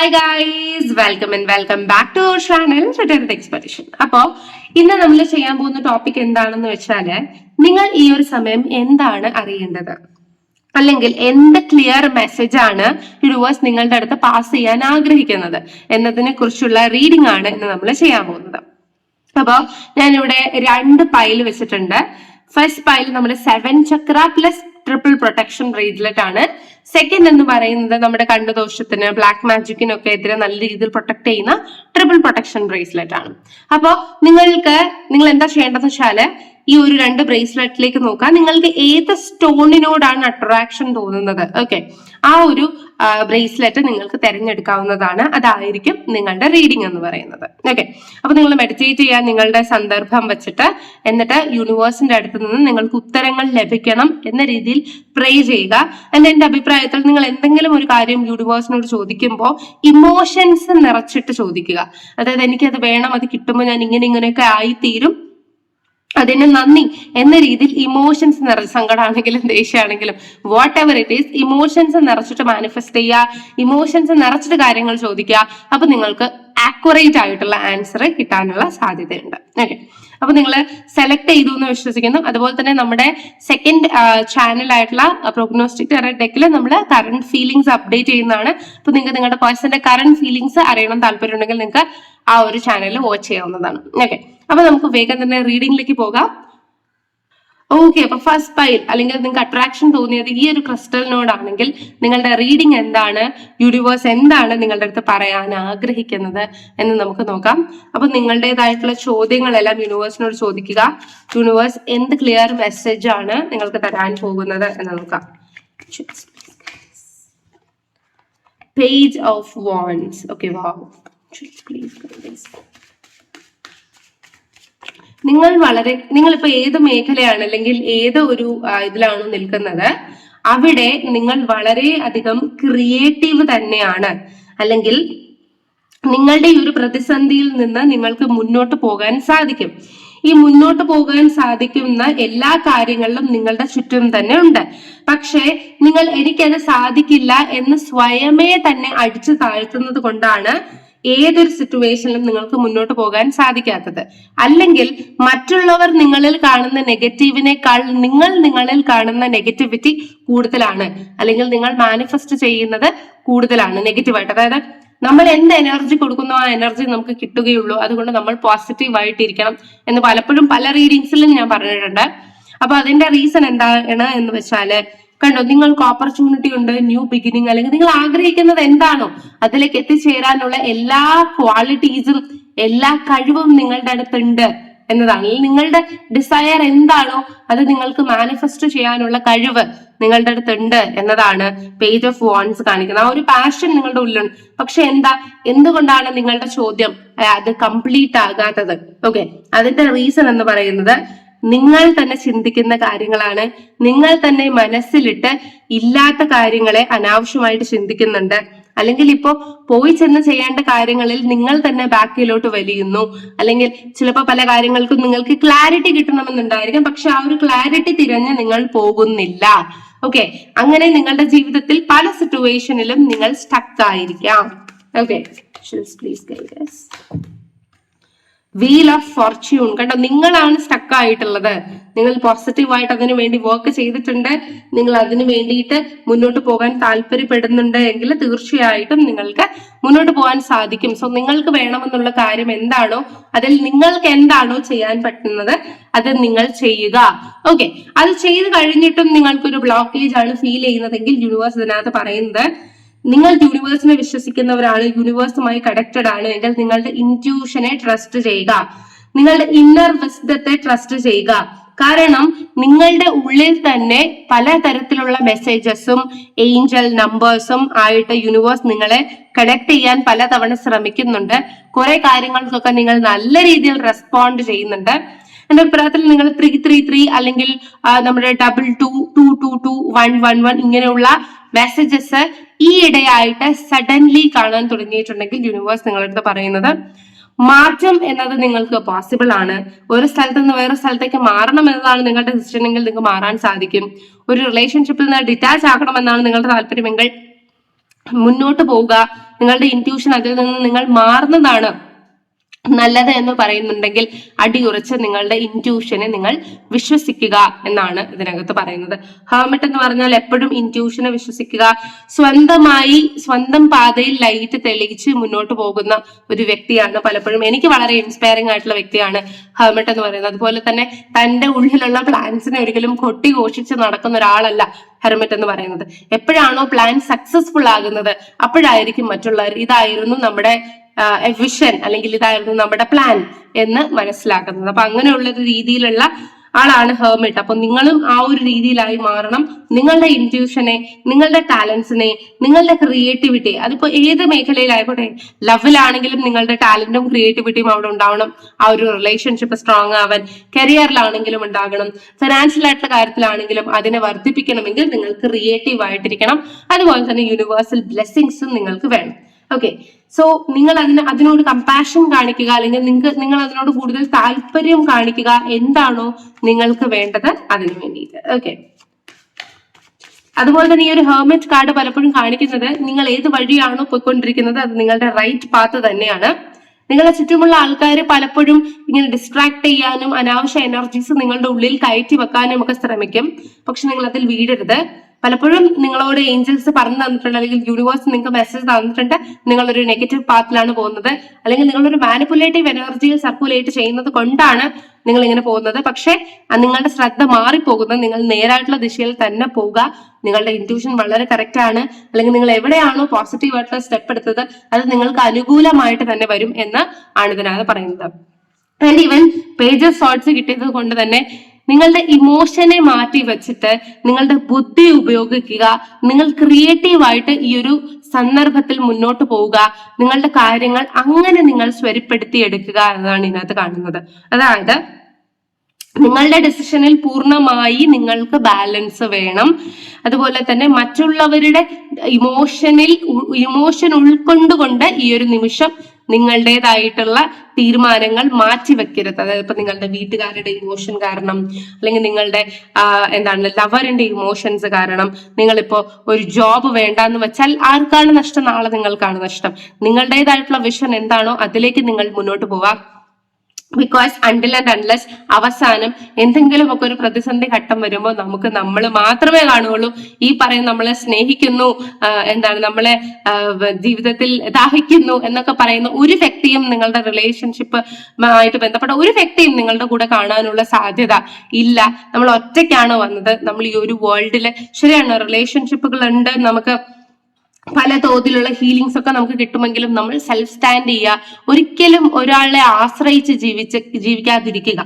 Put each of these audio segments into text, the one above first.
Hi guys welcome and welcome back to our channel return expedition അപ്പോ ഇന്ന് നമ്മൾ ചെയ്യാൻ പോകുന്ന ടോപ്പിക് എന്താണെന്ന് വെച്ചാൽ നിങ്ങൾ ഈ ഒരു സമയം എന്താണ് അറിയേണ്ടത്? അല്ലെങ്കിൽ എന്ത് ക്ലിയർ മെസ്സേജ് ആണ് യൂണിവേഴ്സ് നിങ്ങളുടെ അടുത്ത് പാസ് ചെയ്യാൻ ആഗ്രഹിക്കുന്നത്? എന്നതിനെ കുറിച്ചുള്ള റീഡിംഗ് ആണ് ഇന്ന് നമ്മൾ ചെയ്യാൻ പോകുന്നത്. അപ്പോ ഞാനിവിടെ രണ്ട് പൈൽ വെച്ചിട്ടുണ്ട്. ഫസ്റ്റ് പൈൽ നമ്മുടെ seven chakra plus triple protection bracelet ആണ് സെക്കൻഡ് എന്ന് പറയുന്നത് നമ്മുടെ കണ്ണുദോഷത്തിന് ബ്ലാക്ക് മാജിക്കിനൊക്കെ എതിരെ നല്ല രീതിയിൽ പ്രൊട്ടക്ട് ചെയ്യുന്ന ട്രിപ്പിൾ പ്രൊട്ടക്ഷൻ ബ്രേസ്ലെറ്റ് ആണ്. അപ്പോൾ നിങ്ങൾക്ക് നിങ്ങൾ എന്താ ചെയ്യേണ്ടതെന്ന് വെച്ചാൽ ഈ ഒരു രണ്ട് ബ്രേസ്ലെറ്റിലേക്ക് നോക്കാം. നിങ്ങൾക്ക് ഏത് സ്റ്റോണിനോടാണ് അട്രാക്ഷൻ തോന്നുന്നത്? ഓക്കെ ആ ഒരു ബ്രേസ്ലെറ്റ് നിങ്ങൾക്ക് തിരഞ്ഞെടുക്കാവുന്നതാണ്. അതായിരിക്കും നിങ്ങളുടെ റീഡിംഗ് എന്ന് പറയുന്നത്. ഓക്കെ അപ്പൊ നിങ്ങൾ മെഡിറ്റേറ്റ് ചെയ്യാൻ നിങ്ങളുടെ സന്ദർഭം വെച്ചിട്ട് എന്നിട്ട് യൂണിവേഴ്സിന്റെ അടുത്ത് നിന്ന് നിങ്ങൾക്ക് ഉത്തരങ്ങൾ ലഭിക്കണം എന്ന രീതിയിൽ പ്രേ ചെയ്യുക. എന്ന എന്റെ അഭിപ്രായത്തിൽ നിങ്ങൾ എന്തെങ്കിലും ഒരു കാര്യം യൂണിവേഴ്സിനോട് ചോദിക്കുമ്പോൾ ഇമോഷൻസ് നിറച്ചിട്ട് ചോദിക്കുക. അതായത് എനിക്കത് വേണം അത് കിട്ടുമ്പോൾ ഞാൻ ഇങ്ങനെ ഇങ്ങനെയൊക്കെ ആയിത്തീരും. അതിന് നന്ദി എന്ന രീതിയിൽ ഇമോഷൻസ് നിറ സങ്കടമാണെങ്കിലും ദേഷ്യമാണെങ്കിലും whatever it is emotions നിറച്ചിട്ട് മാനിഫെസ്റ്റ് ചെയ്യുക ഇമോഷൻസ് നിറച്ചിട്ട് കാര്യങ്ങൾ ചോദിക്കുക അപ്പൊ നിങ്ങൾക്ക് ആക്യുറേറ്റ് ആയിട്ടുള്ള ആൻസർ കിട്ടാനുള്ള സാധ്യതയുണ്ട്. ഓക്കെ അപ്പൊ നിങ്ങൾ സെലക്ട് ചെയ്തു എന്ന് വിശ്വസിക്കുന്നു. അതുപോലെ തന്നെ നമ്മുടെ സെക്കൻഡ് ചാനൽ ആയിട്ടുള്ള പ്രൊഗ്നോസ്റ്റിക് ഡെക്കിൽ നമ്മൾ കറണ്ട് ഫീലിംഗ്സ് അപ്ഡേറ്റ് ചെയ്യുന്നതാണ്. അപ്പൊ നിങ്ങൾക്ക് നിങ്ങളുടെ പേഴ്സന്റെ കറണ്ട് ഫീലിംഗ്സ് അറിയണം താല്പര്യം ഉണ്ടെങ്കിൽ നിങ്ങൾക്ക് ആ ഒരു ചാനൽ വാച്ച് ചെയ്യാവുന്നതാണ്. ഓക്കെ അപ്പൊ നമുക്ക് വേഗം തന്നെ റീഡിംഗിലേക്ക് പോകാം. ഓക്കെ അപ്പൊ ഫസ്റ്റ് പൈൽ അല്ലെങ്കിൽ നിങ്ങൾക്ക് അട്രാക്ഷൻ തോന്നിയത് ഈ ഒരു ക്രിസ്റ്റലിനോടാണെങ്കിൽ നിങ്ങളുടെ റീഡിംഗ് എന്താണ് യൂണിവേഴ്സ് എന്താണ് നിങ്ങളുടെ അടുത്ത് പറയാൻ ആഗ്രഹിക്കുന്നത് എന്ന് നമുക്ക് നോക്കാം. അപ്പൊ നിങ്ങളുടേതായിട്ടുള്ള ചോദ്യങ്ങളെല്ലാം യൂണിവേഴ്സിനോട് ചോദിക്കുക. യൂണിവേഴ്സ് എന്ത് ക്ലിയർ മെസ്സേജ് ആണ് നിങ്ങൾക്ക് തരാൻ പോകുന്നത് എന്ന് നോക്കാം. Page of wands okay wow നിങ്ങൾ വളരെ നിങ്ങൾ ഇപ്പൊ ഏത് മേഖലയാണ് അല്ലെങ്കിൽ ഏത് ഒരു ഇതിലാണ് നിൽക്കുന്നത് അവിടെ നിങ്ങൾ വളരെ അധികം ക്രിയേറ്റീവ് തന്നെയാണ്. അല്ലെങ്കിൽ നിങ്ങളുടെ ഈ ഒരു പ്രതിസന്ധിയിൽ നിന്ന് നിങ്ങൾക്ക് മുന്നോട്ട് പോകാൻ സാധിക്കും. ഈ മുന്നോട്ട് പോകാൻ സാധിക്കുന്ന എല്ലാ കാര്യങ്ങളിലും നിങ്ങളുടെ ചുറ്റും തന്നെ ഉണ്ട്. പക്ഷേ നിങ്ങൾ എനിക്കത് സാധിക്കില്ല എന്ന് സ്വയമേ തന്നെ അടിച്ചു താഴ്ത്തുന്നത് കൊണ്ടാണ് ഏതൊരു സിറ്റുവേഷനിലും നിങ്ങൾക്ക് മുന്നോട്ട് പോകാൻ സാധിക്കാത്തത്. അല്ലെങ്കിൽ മറ്റുള്ളവർ നിങ്ങളിൽ കാണുന്ന നെഗറ്റീവിനേക്കാൾ നിങ്ങൾ നിങ്ങളിൽ കാണുന്ന നെഗറ്റിവിറ്റി കൂടുതലാണ്. അല്ലെങ്കിൽ നിങ്ങൾ മാനിഫെസ്റ്റ് ചെയ്യുന്നത് കൂടുതലാണ് നെഗറ്റീവായിട്ട് അതായത് നമ്മൾ എന്ത് എനർജി കൊടുക്കുന്നോ ആ എനർജി നമുക്ക് കിട്ടുകയുള്ളൂ. അതുകൊണ്ട് നമ്മൾ പോസിറ്റീവ് ആയിട്ടിരിക്കണം എന്ന് പലപ്പോഴും പല റീഡിങ്സിലും ഞാൻ പറഞ്ഞിട്ടുണ്ട്. അപ്പൊ അതിന്റെ റീസൺ എന്താണ് എന്ന് വെച്ചാൽ കണ്ടോ നിങ്ങൾക്ക് ഓപ്പർച്യൂണിറ്റി ഉണ്ട് ന്യൂ ബിഗിനിങ് അല്ലെങ്കിൽ നിങ്ങൾ ആഗ്രഹിക്കുന്നത് എന്താണോ അതിലേക്ക് എത്തിച്ചേരാനുള്ള എല്ലാ ക്വാളിറ്റീസും എല്ലാ കഴിവും നിങ്ങളുടെ അടുത്തുണ്ട് എന്നതാണ്. നിങ്ങളുടെ ഡിസയർ എന്താണോ അത് നിങ്ങൾക്ക് മാനിഫെസ്റ്റ് ചെയ്യാനുള്ള കഴിവ് നിങ്ങളുടെ അടുത്തുണ്ട് എന്നതാണ് പേജ് ഓഫ് വോൺസ് കാണിക്കുന്നത്. ആ ഒരു പാഷൻ നിങ്ങളുടെ ഉള്ളിലുണ്ട്. പക്ഷെ എന്താ എന്തുകൊണ്ടാണ് നിങ്ങളുടെ ചോദ്യം അത് കംപ്ലീറ്റ് ആകാത്തത്? ഓക്കെ അതിന്റെ റീസൺ എന്ന് പറയുന്നത് നിങ്ങൾ തന്നെ ചിന്തിക്കുന്ന കാര്യങ്ങളാണ്. നിങ്ങൾ തന്നെ മനസ്സിലിട്ട് ഇല്ലാത്ത കാര്യങ്ങളെ അനാവശ്യമായിട്ട് ചിന്തിക്കുന്നുണ്ട്. അല്ലെങ്കിൽ ഇപ്പോ പോയി ചെന്ന് ചെയ്യേണ്ട കാര്യങ്ങളിൽ നിങ്ങൾ തന്നെ ബാക്കിലോട്ട് വലിയുന്നു. അല്ലെങ്കിൽ ചിലപ്പോൾ പല കാര്യങ്ങൾക്കും നിങ്ങൾക്ക് ക്ലാരിറ്റി കിട്ടണമെന്നുണ്ടായിരിക്കും. പക്ഷെ ആ ഒരു ക്ലാരിറ്റി തിരഞ്ഞ് നിങ്ങൾ പോകുന്നില്ല. ഓക്കെ? അങ്ങനെ നിങ്ങളുടെ ജീവിതത്തിൽ പല സിറ്റുവേഷനിലും നിങ്ങൾ സ്റ്റക്ക് ആയിരിക്കാം. Okay? Please guides wheel of fortune കണ്ടോ നിങ്ങളാണ് സ്റ്റക്ക് ആയിട്ടുള്ളത്. നിങ്ങൾ പോസിറ്റീവായിട്ട് അതിനു വേണ്ടി വർക്ക് ചെയ്തിട്ടുണ്ട്. നിങ്ങൾ അതിനു വേണ്ടിയിട്ട് മുന്നോട്ട് പോകാൻ താല്പര്യപ്പെടുന്നുണ്ട് എങ്കിൽ തീർച്ചയായിട്ടും നിങ്ങൾക്ക് മുന്നോട്ട് പോകാൻ സാധിക്കും. സോ നിങ്ങൾക്ക് വേണമെന്നുള്ള കാര്യം എന്താണോ അതിൽ നിങ്ങൾക്ക് എന്താണോ ചെയ്യാൻ പറ്റുന്നത് അത് നിങ്ങൾ ചെയ്യുക. ഓക്കെ അത് ചെയ്ത് കഴിഞ്ഞിട്ടും നിങ്ങൾക്കൊരു ബ്ലോക്കേജ് ആണ് ഫീൽ ചെയ്യുന്നതെങ്കിൽ യൂണിവേഴ്സ് ഇതിനകത്ത് പറയുന്നത് നിങ്ങൾ യൂണിവേഴ്സിനെ വിശ്വസിക്കുന്നവരാണ് യൂണിവേഴ്സുമായി കണക്റ്റഡ് ആണ് എങ്കിൽ നിങ്ങളുടെ ഇന്റ്യൂഷനെ ട്രസ്റ്റ് ചെയ്യുക. നിങ്ങളുടെ ഇന്നർ വിസ്ഡത്തെ ട്രസ്റ്റ് ചെയ്യുക. കാരണം നിങ്ങളുടെ ഉള്ളിൽ തന്നെ പല തരത്തിലുള്ള മെസ്സേജസും ഏഞ്ചൽ നമ്പേഴ്സും ആയിട്ട് യൂണിവേഴ്സ് നിങ്ങളെ കണക്ട് ചെയ്യാൻ പലതവണ ശ്രമിക്കുന്നുണ്ട്. കുറെ കാര്യങ്ങൾക്കൊക്കെ നിങ്ങൾ നല്ല രീതിയിൽ റെസ്പോണ്ട് ചെയ്യുന്നുണ്ട്. എന്റെ അഭിപ്രായത്തിൽ നിങ്ങൾ ത്രീ ത്രീ ത്രീ അല്ലെങ്കിൽ നമ്മുടെ double two two two two one one one ഇങ്ങനെയുള്ള മെസ്സേജസ് ഈ ഇടയായിട്ട് സഡൻലി കാണാൻ തുടങ്ങിയിട്ടുണ്ടെങ്കിൽ യൂണിവേഴ്സ് നിങ്ങളടുത്ത് പറയുന്നത് മാറ്റം എന്നത് നിങ്ങൾക്ക് പോസിബിൾ ആണ്. ഒരു സ്ഥലത്ത് നിന്ന് വേറെ സ്ഥലത്തേക്ക് മാറണം എന്നതാണ് നിങ്ങളുടെ ഡിസിഷൻ എങ്കിൽ നിങ്ങൾക്ക് മാറാൻ സാധിക്കും. ഒരു റിലേഷൻഷിപ്പിൽ നിന്ന് ഡിറ്റാച്ച് ആക്കണമെന്നാണ് നിങ്ങളുടെ താല്പര്യമെങ്കിൽ മുന്നോട്ട് പോവുക. നിങ്ങളുടെ ഇന്റ്യൂഷൻ അതിൽ നിന്ന് നിങ്ങൾ മാറുന്നതാണ്. നല്ലത് എന്ന് പറയുന്നുണ്ടെങ്കിൽ അടിയുറച്ച് നിങ്ങളുടെ ഇന്റ്യൂഷനെ നിങ്ങൾ വിശ്വസിക്കുക എന്നാണ് ഇതിനകത്ത് പറയുന്നത്. ഹേമിട്ട് എന്ന് പറഞ്ഞാൽ എപ്പോഴും ഇന്റ്യൂഷനെ വിശ്വസിക്കുക. സ്വന്തമായി സ്വന്തം പാതയിൽ ലൈറ്റ് തെളിയിച്ച് മുന്നോട്ട് പോകുന്ന ഒരു വ്യക്തിയാണ് പലപ്പോഴും എനിക്ക് വളരെ ഇൻസ്പയറിംഗ് ആയിട്ടുള്ള വ്യക്തിയാണ് ഹേമിട്ട് എന്ന് പറയുന്നത്. അതുപോലെ തന്നെ തന്റെ ഉള്ളിലുള്ള പ്ലാൻസിനെ ഒരിക്കലും കൊട്ടി ഘോഷിച്ച് നടക്കുന്ന ഒരാളല്ല ഹെർമിറ്റ് എന്ന് പറയുന്നത്. എപ്പോഴാണോ പ്ലാൻ സക്സസ്ഫുൾ ആകുന്നത് അപ്പോഴായിരിക്കും മറ്റുള്ളവർ. ഇതായിരുന്നു നമ്മുടെ വിഷൻ അല്ലെങ്കിൽ ഇതായിരുന്നു നമ്മുടെ പ്ലാൻ എന്ന് മനസ്സിലാക്കുന്നത്. അപ്പൊ അങ്ങനെയുള്ള ഒരു രീതിയിലുള്ള ആളാണ് ഹെർമിറ്റ് അപ്പൊ നിങ്ങളും ആ ഒരു രീതിയിലായി മാറണം. നിങ്ങളുടെ ഇന്റ്യൂഷനെ നിങ്ങളുടെ ടാലൻസിനെ നിങ്ങളുടെ ക്രിയേറ്റിവിറ്റി അതിപ്പോ ഏത് മേഖലയിലായിക്കോട്ടെ ലവിലാണെങ്കിലും നിങ്ങളുടെ ടാലന്റും ക്രിയേറ്റിവിറ്റിയും അവിടെ ഉണ്ടാവണം. ആ ഒരു റിലേഷൻഷിപ്പ് സ്ട്രോങ് ആവാൻ കരിയറിലാണെങ്കിലും ഉണ്ടാകണം. ഫിനാൻഷ്യൽ ആയിട്ടുള്ള കാര്യത്തിലാണെങ്കിലും അതിനെ വർദ്ധിപ്പിക്കണമെങ്കിൽ നിങ്ങൾ ക്രിയേറ്റീവ് ആയിട്ടിരിക്കണം അതുപോലെ തന്നെ യൂണിവേഴ്സൽ ബ്ലെസ്സിങ്സും നിങ്ങൾക്ക് വേണം. ഓക്കെ സോ നിങ്ങൾ അതിന് അതിനോട് കമ്പാഷൻ കാണിക്കുക അല്ലെങ്കിൽ നിങ്ങൾക്ക് നിങ്ങൾ അതിനോട് കൂടുതൽ താല്പര്യം കാണിക്കുക എന്താണോ നിങ്ങൾക്ക് വേണ്ടത് അതിനു വേണ്ടിയിട്ട്. ഓക്കെ അതുപോലെ തന്നെ ഈ ഒരു ഹെർമിറ്റ് കാർഡ് പലപ്പോഴും കാണിക്കുന്നത് നിങ്ങൾ ഏത് വഴിയാണോ പോയിക്കൊണ്ടിരിക്കുന്നത് അത് നിങ്ങളുടെ റൈറ്റ് പാത്ത് തന്നെയാണ്. നിങ്ങളെ ചുറ്റുമുള്ള ആൾക്കാർ പലപ്പോഴും ഇങ്ങനെ ഡിസ്ട്രാക്ട് ചെയ്യാനും അനാവശ്യ എനർജീസ് നിങ്ങളുടെ ഉള്ളിൽ കയറ്റി വെക്കാനും ഒക്കെ ശ്രമിക്കും. പക്ഷെ നിങ്ങൾ അതിൽ വീഴരുത് പലപ്പോഴും നിങ്ങളോട് ഏഞ്ചൽസ് പറഞ്ഞു തന്നിട്ടുണ്ട് അല്ലെങ്കിൽ യൂണിവേഴ്സ് നിങ്ങൾക്ക് മെസ്സേജ് തന്നിട്ടുണ്ട് നിങ്ങളൊരു നെഗറ്റീവ് പാത്തിലാണ് പോകുന്നത്. അല്ലെങ്കിൽ നിങ്ങളൊരു മാനിപ്പുലേറ്റീവ് എനർജിയിൽ സർക്കുലേറ്റ് ചെയ്യുന്നത് കൊണ്ടാണ് നിങ്ങൾ ഇങ്ങനെ പോകുന്നത്. പക്ഷേ നിങ്ങളുടെ ശ്രദ്ധ മാറിപ്പോകുന്നത് നിങ്ങൾ നേരായിട്ടുള്ള ദിശയിൽ തന്നെ പോവുക. നിങ്ങളുടെ ഇന്റ്യൂഷൻ വളരെ കറക്റ്റ് ആണ്. അല്ലെങ്കിൽ നിങ്ങൾ എവിടെയാണോ പോസിറ്റീവ് ആയിട്ടുള്ള സ്റ്റെപ്പ് എടുത്തത് അത് നിങ്ങൾക്ക് അനുകൂലമായിട്ട് തന്നെ വരും എന്ന് ആണ് ഇതിനകത്ത് പറയുന്നത്. ആൻഡ് ഈവൻ പേജസ് ഷോർട്സ് കിട്ടിയത് കൊണ്ട് തന്നെ നിങ്ങളുടെ ഇമോഷനെ മാറ്റി വെച്ചിട്ട് നിങ്ങളുടെ ബുദ്ധി ഉപയോഗിക്കുക. നിങ്ങൾ ക്രിയേറ്റീവായിട്ട് ഈ ഒരു സന്ദർഭത്തിൽ മുന്നോട്ട് പോവുക. നിങ്ങളുടെ കാര്യങ്ങൾ അങ്ങനെ നിങ്ങൾ സ്വരിപ്പെടുത്തി എടുക്കുക എന്നതാണ് ഇതിനകത്ത് കാണുന്നത്. അതായത് നിങ്ങളുടെ ഡിസിഷനിൽ പൂർണമായി നിങ്ങൾക്ക് ബാലൻസ് വേണം. അതുപോലെ തന്നെ മറ്റുള്ളവരുടെ ഇമോഷനിൽ ഇമോഷൻ ഉൾക്കൊണ്ടുകൊണ്ട് ഈ ഒരു നിമിഷം നിങ്ങളുടേതായിട്ടുള്ള തീരുമാനങ്ങൾ മാറ്റി വെക്കരുത്. അതായത് ഇപ്പൊ നിങ്ങളുടെ വീട്ടുകാരുടെ ഇമോഷൻ കാരണം അല്ലെങ്കിൽ നിങ്ങളുടെ എന്താണ് ലവറിന്റെ ഇമോഷൻസ് കാരണം നിങ്ങളിപ്പോ ഒരു ജോബ് വേണ്ടാന്ന് വെച്ചാൽ ആർക്കാണ് നഷ്ടം? നാളെ നിങ്ങൾക്കാണ് നഷ്ടം. നിങ്ങളുടേതായിട്ടുള്ള വിഷൻ എന്താണോ അതിലേക്ക് നിങ്ങൾ മുന്നോട്ട് പോവാം ബിക്കോസ് അണ്ടിൽ ആൻഡ് അൺലെസ് അവസാനം എന്തെങ്കിലുമൊക്കെ ഒരു പ്രതിസന്ധി ഘട്ടം വരുമ്പോൾ നമുക്ക് നമ്മൾ മാത്രമേ കാണുകയുള്ളൂ. ഈ പറയുന്ന നമ്മളെ സ്നേഹിക്കുന്നു എന്താണ് നമ്മളെ ജീവിതത്തിൽ ദാഹിക്കുന്നു എന്നൊക്കെ പറയുന്ന ഒരു വ്യക്തിയും നിങ്ങളുടെ റിലേഷൻഷിപ്പ് ആയിട്ട് ബന്ധപ്പെട്ട ഒരു വ്യക്തിയും നിങ്ങളുടെ കൂടെ കാണാനുള്ള സാധ്യത ഇല്ല. നമ്മൾ ഒറ്റയ്ക്കാണ് വന്നത്. നമ്മൾ ഈ ഒരു വേൾഡിൽ ശരിയാണ് റിലേഷൻഷിപ്പുകൾ ഉണ്ട്. നമുക്ക് പല തോതിലുള്ള ഹീലിങ്സ് ഒക്കെ നമുക്ക് കിട്ടുമെങ്കിലും നമ്മൾ സെൽഫ് സ്റ്റാൻഡ് ചെയ്യുക. ഒരിക്കലും ഒരാളെ ആശ്രയിച്ച് ജീവിച്ച് ജീവിക്കാതിരിക്കുക.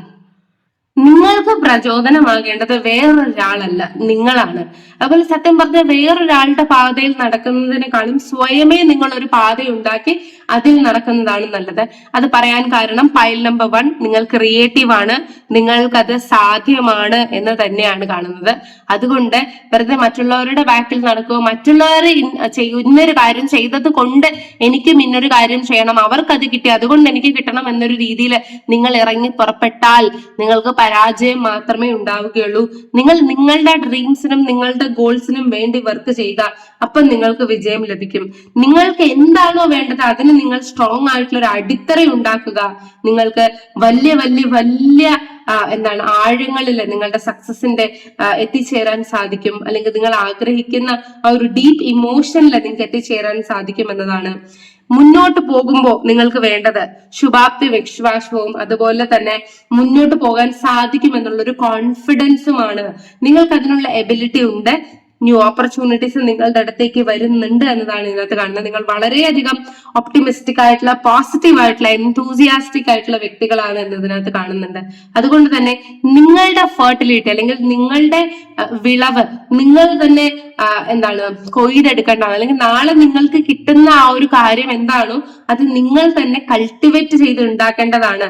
നിങ്ങൾക്ക് പ്രചോദനമാകേണ്ടത് വേറൊരാളല്ല നിങ്ങളാണ്. അതുപോലെ സത്യം പറഞ്ഞ വേറൊരാളുടെ പാതയിൽ നടക്കുന്നതിനേക്കാളും സ്വയമേ നിങ്ങൾ ഒരു പാത ഉണ്ടാക്കി അതിൽ നടക്കുന്നതാണ് നല്ലത്. അത് പറയാൻ കാരണം ഫയൽ നമ്പർ വൺ നിങ്ങൾ ക്രിയേറ്റീവ് ആണ്. നിങ്ങൾക്കത് സാധ്യമാണ് എന്ന് തന്നെയാണ് കാണുന്നത്. അതുകൊണ്ട് വെറുതെ മറ്റുള്ളവരുടെ ബാക്കിൽ നടക്കുക മറ്റുള്ളവർ ഇന്നൊരു കാര്യം ചെയ്തത് കൊണ്ട് എനിക്കും ഇന്നൊരു കാര്യം ചെയ്യണം. അവർക്കത് കിട്ടി അതുകൊണ്ട് എനിക്ക് കിട്ടണം എന്നൊരു രീതിയിൽ നിങ്ങൾ ഇറങ്ങി പുറപ്പെട്ടാൽ നിങ്ങൾക്ക് പരാജയം മാത്രമേ ഉണ്ടാവുകയുള്ളൂ. നിങ്ങൾ നിങ്ങളുടെ ഡ്രീംസിനും നിങ്ങളുടെ ഗോൾസിനും വേണ്ടി വർക്ക് ചെയ്യുക അപ്പം നിങ്ങൾക്ക് വിജയം ലഭിക്കും. നിങ്ങൾക്ക് എന്താണോ വേണ്ടത് അതിന് നിങ്ങൾ സ്ട്രോങ് ആയിട്ടുള്ള ഒരു അടിത്തറ ഉണ്ടാക്കുക. നിങ്ങൾക്ക് വലിയ വലിയ വലിയ എന്താണ് ആഴങ്ങളിൽ നിങ്ങളുടെ സക്സസിന്റെ എത്തിച്ചേരാൻ സാധിക്കും. അല്ലെങ്കിൽ നിങ്ങൾ ആഗ്രഹിക്കുന്ന ആ ഒരു ഡീപ്പ് ഇമോഷനിൽ നിങ്ങൾക്ക് എത്തിച്ചേരാൻ സാധിക്കും എന്നതാണ്. മുന്നോട്ട് പോകുമ്പോൾ നിങ്ങൾക്ക് വേണ്ടത് ശുഭാപ്തി വിശ്വാസവും അതുപോലെ തന്നെ മുന്നോട്ട് പോകാൻ സാധിക്കും എന്നുള്ള ഒരു കോൺഫിഡൻസുമാണ് നിങ്ങൾക്ക് അതിനുള്ള എബിലിറ്റി ഉണ്ട്. ന്യൂ ഓപ്പർച്യൂണിറ്റീസ് നിങ്ങളുടെ അടുത്തേക്ക് വരുന്നുണ്ട് എന്നതാണ് ഇതിനകത്ത് കാണുന്നത്. നിങ്ങൾ വളരെയധികം ഒപ്റ്റിമിസ്റ്റിക് ആയിട്ടുള്ള പോസിറ്റീവ് ആയിട്ടുള്ള എൻതൂസിയാസ്റ്റിക് ആയിട്ടുള്ള വ്യക്തികളാണ് എന്നതിനകത്ത് കാണുന്നുണ്ട്. അതുകൊണ്ട് തന്നെ നിങ്ങളുടെ ഫെർട്ടിലിറ്റി അല്ലെങ്കിൽ നിങ്ങളുടെ വിളവ് നിങ്ങൾ തന്നെ എന്താണ് കൊയ്തെടുക്കേണ്ടതാണ് അല്ലെങ്കിൽ നാളെ നിങ്ങൾക്ക് കിട്ടുന്ന ആ ഒരു കാര്യം എന്താണോ അത് നിങ്ങൾ തന്നെ കൾട്ടിവേറ്റ് ചെയ്ത് ഉണ്ടാക്കേണ്ടതാണ്.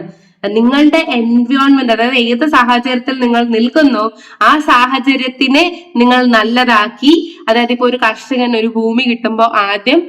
നിങ്ങളുടെ എൻവയോൺമെന്റ് അതായത് ഏത് സാഹചര്യത്തിൽ നിങ്ങൾ നിൽക്കുന്നോ ആ സാഹചര്യത്തിനെ നിങ്ങൾ നല്ലതാക്കി. അതായത് ഇപ്പൊ ഒരു കർഷകൻ ഒരു ഭൂമി കിട്ടുമ്പോൾ ആദ്യം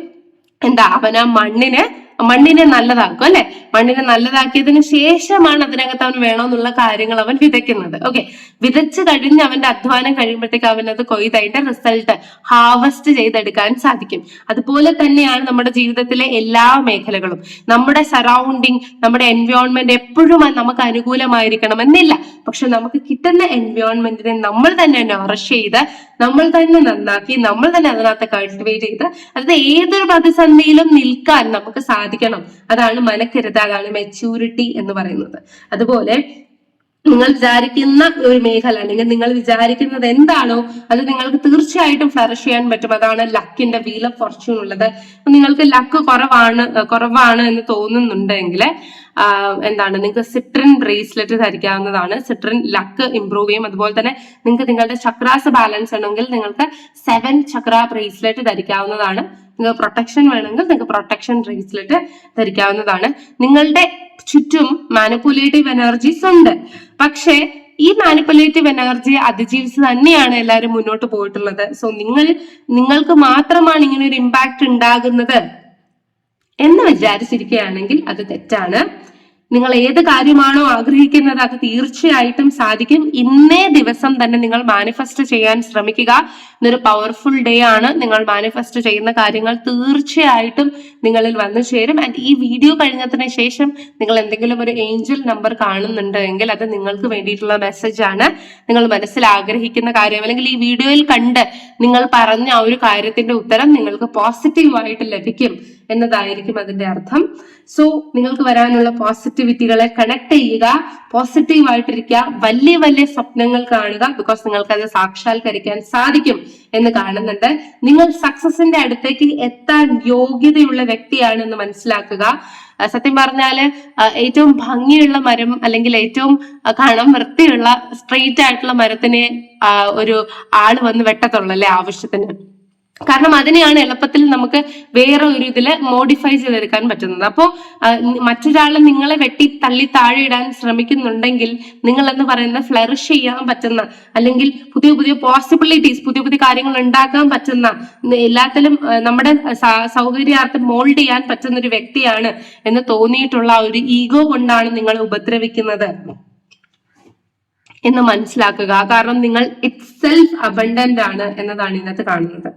എന്താ അവൻ ആ മണ്ണിന് മണ്ണിനെ നല്ലതാക്കും അല്ലെ? മണ്ണിനെ നല്ലതാക്കിയതിനു ശേഷമാണ് അതിനകത്ത് അവൻ വേണമെന്നുള്ള കാര്യങ്ങൾ അവൻ വിതയ്ക്കുന്നത്. ഓക്കെ വിതച്ച് കഴിഞ്ഞ് അവന്റെ അധ്വാനം കഴിയുമ്പോഴത്തേക്ക് അവനത് കൊയ്തായിട്ട് അതിന്റെ റിസൾട്ട് ഹാർവസ്റ്റ് ചെയ്തെടുക്കാൻ സാധിക്കും. അതുപോലെ തന്നെയാണ് നമ്മുടെ ജീവിതത്തിലെ എല്ലാ മേഖലകളും. നമ്മുടെ സറൗണ്ടിങ് നമ്മുടെ എൻവയോൺമെന്റ് എപ്പോഴും നമുക്ക് അനുകൂലമായിരിക്കണം എന്നില്ല. പക്ഷെ നമുക്ക് കിട്ടുന്ന എൻവയോൺമെന്റിനെ നമ്മൾ തന്നെ നറിഷ് ചെയ്ത് നമ്മൾ തന്നെ നന്നാക്കി നമ്മൾ തന്നെ അതിനകത്ത് കൾട്ടിവേറ്റ് ചെയ്ത് അതായത് ഏതൊരു പ്രതിസന്ധിയിലും നിൽക്കാൻ നമുക്ക് സാധിക്കണം. അതാണ് മനക്കരുത് അതാണ് മെച്യൂരിറ്റി എന്ന് പറയുന്നത്. അതുപോലെ നിങ്ങൾ വിചാരിക്കുന്ന ഒരു മേഖല അല്ലെങ്കിൽ നിങ്ങൾ വിചാരിക്കുന്നത് എന്താണോ അത് നിങ്ങൾക്ക് തീർച്ചയായിട്ടും ഫ്ലറിഷ് ചെയ്യാൻ പറ്റും. അതാണ് ലക്കിന്റെ വീൽ ഓഫ് ഫോർച്യൂൺ ഉള്ളത്. നിങ്ങൾക്ക് ലക്ക് കുറവാണ് കുറവാണ് എന്ന് തോന്നുന്നുണ്ടെങ്കിൽ എന്താണ് നിങ്ങൾക്ക് സിട്രിൻ ബ്രേസ്ലെറ്റ് ധരിക്കാവുന്നതാണ്. സിട്രിൻ ലക്ക് ഇംപ്രൂവ് ചെയ്യും. അതുപോലെ തന്നെ നിങ്ങൾക്ക് നിങ്ങളുടെ ചക്രാസ് ബാലൻസ് ഉണ്ടെങ്കിൽ നിങ്ങൾക്ക് സെവൻ ചക്ര ബ്രേസ്ലെറ്റ് ധരിക്കാവുന്നതാണ്. നിങ്ങൾക്ക് പ്രൊട്ടക്ഷൻ വേണമെങ്കിൽ നിങ്ങൾക്ക് പ്രൊട്ടക്ഷൻ ബ്രേസ്ലെറ്റ് ധരിക്കാവുന്നതാണ്. നിങ്ങളുടെ ചുറ്റും മാനിപ്പുലേറ്റീവ് എനർജീസ് ഉണ്ട്. പക്ഷേ ഈ മാനിപ്പുലേറ്റീവ് എനർജിയെ അതിജീവിച്ച് തന്നെയാണ് എല്ലാവരും മുന്നോട്ട് പോയിട്ടുള്ളത്. സോ നിങ്ങൾ നിങ്ങൾക്ക് മാത്രമാണ് ഇങ്ങനെ ഒരു ഇമ്പാക്ട് ഉണ്ടാകുന്നത് എന്ന് വിചാരിച്ചിരിക്കുകയാണെങ്കിൽ അത് തെറ്റാണ്. നിങ്ങൾ ഏത് കാര്യമാണോ ആഗ്രഹിക്കുന്നത് അത് തീർച്ചയായിട്ടും സാധിക്കും. ഇന്നേ ദിവസം തന്നെ നിങ്ങൾ മാനിഫെസ്റ്റ് ചെയ്യാൻ ശ്രമിക്കുക. ഇന്നൊരു പവർഫുൾ ഡേ ആണ്. നിങ്ങൾ മാനിഫെസ്റ്റ് ചെയ്യുന്ന കാര്യങ്ങൾ തീർച്ചയായിട്ടും നിങ്ങളിൽ വന്നു ചേരും. ആൻഡ് ഈ വീഡിയോ കഴിഞ്ഞതിന് ശേഷം നിങ്ങൾ എന്തെങ്കിലും ഒരു ഏഞ്ചൽ നമ്പർ കാണുന്നുണ്ട് എങ്കിൽ അത് നിങ്ങൾക്ക് വേണ്ടിയിട്ടുള്ള മെസ്സേജ് ആണ്. നിങ്ങൾ മനസ്സിൽ ആഗ്രഹിക്കുന്ന കാര്യം അല്ലെങ്കിൽ ഈ വീഡിയോയിൽ കണ്ട് നിങ്ങൾ പറഞ്ഞ ആ ഒരു കാര്യത്തിന്റെ ഉത്തരം നിങ്ങൾക്ക് പോസിറ്റീവായിട്ട് ലഭിക്കും. എന്നതായിരിക്കും അതിന്റെ അർത്ഥം. സോ നിങ്ങൾക്ക് വരാനുള്ള പോസിറ്റിവിറ്റികളെ കണക്ട് ചെയ്യുക പോസിറ്റീവ് ആയിട്ടിരിക്കുക വലിയ വലിയ സ്വപ്നങ്ങൾ കാണുക ബിക്കോസ് നിങ്ങൾക്ക് അത് സാക്ഷാത്കരിക്കാൻ സാധിക്കും എന്ന് കാണുന്നുണ്ട്. നിങ്ങൾ സക്സസിന്റെ അടുത്തേക്ക് എത്താൻ യോഗ്യതയുള്ള വ്യക്തിയാണെന്ന് മനസ്സിലാക്കുക. സത്യം പറഞ്ഞാൽ ഏറ്റവും ഭംഗിയുള്ള മരം അല്ലെങ്കിൽ ഏറ്റവും കാണാൻ വൃത്തിയുള്ള സ്ട്രെയിറ്റ് ആയിട്ടുള്ള മരത്തിനെ ഒരു ആൾ വന്ന് വെട്ടത്തുള്ളൂ അല്ലെ ആവശ്യത്തിന്. കാരണം അതിനെയാണ് എളുപ്പത്തിൽ നമുക്ക് വേറെ ഒരു ഇതിൽ മോഡിഫൈ ചെയ്തെടുക്കാൻ പറ്റുന്നത്. അപ്പോൾ മറ്റൊരാൾ നിങ്ങളെ വെട്ടി തള്ളി താഴെ ഇടാൻ ശ്രമിക്കുന്നുണ്ടെങ്കിൽ നിങ്ങൾ എന്ന് പറയുന്ന ഫ്ലറിഷ് ചെയ്യാൻ പറ്റുന്ന അല്ലെങ്കിൽ പുതിയ പുതിയ പോസിബിലിറ്റീസ് പുതിയ പുതിയ കാര്യങ്ങൾ ഉണ്ടാക്കാൻ പറ്റുന്ന എല്ലാത്തിലും നമ്മുടെ സൗകര്യാർത്ഥം മോൾഡ് ചെയ്യാൻ പറ്റുന്ന ഒരു വ്യക്തിയാണ് എന്ന് തോന്നിയിട്ടുള്ള ഒരു ഈഗോ കൊണ്ടാണ് നിങ്ങൾ ഉപദ്രവിക്കുന്നത് എന്ന് മനസ്സിലാക്കുക. കാരണം നിങ്ങൾ ഇറ്റ് സെൽഫ് അബണ്ടന്റ് ആണ് എന്നതാണ് ഇന്നത്തെ കാണുന്നത്.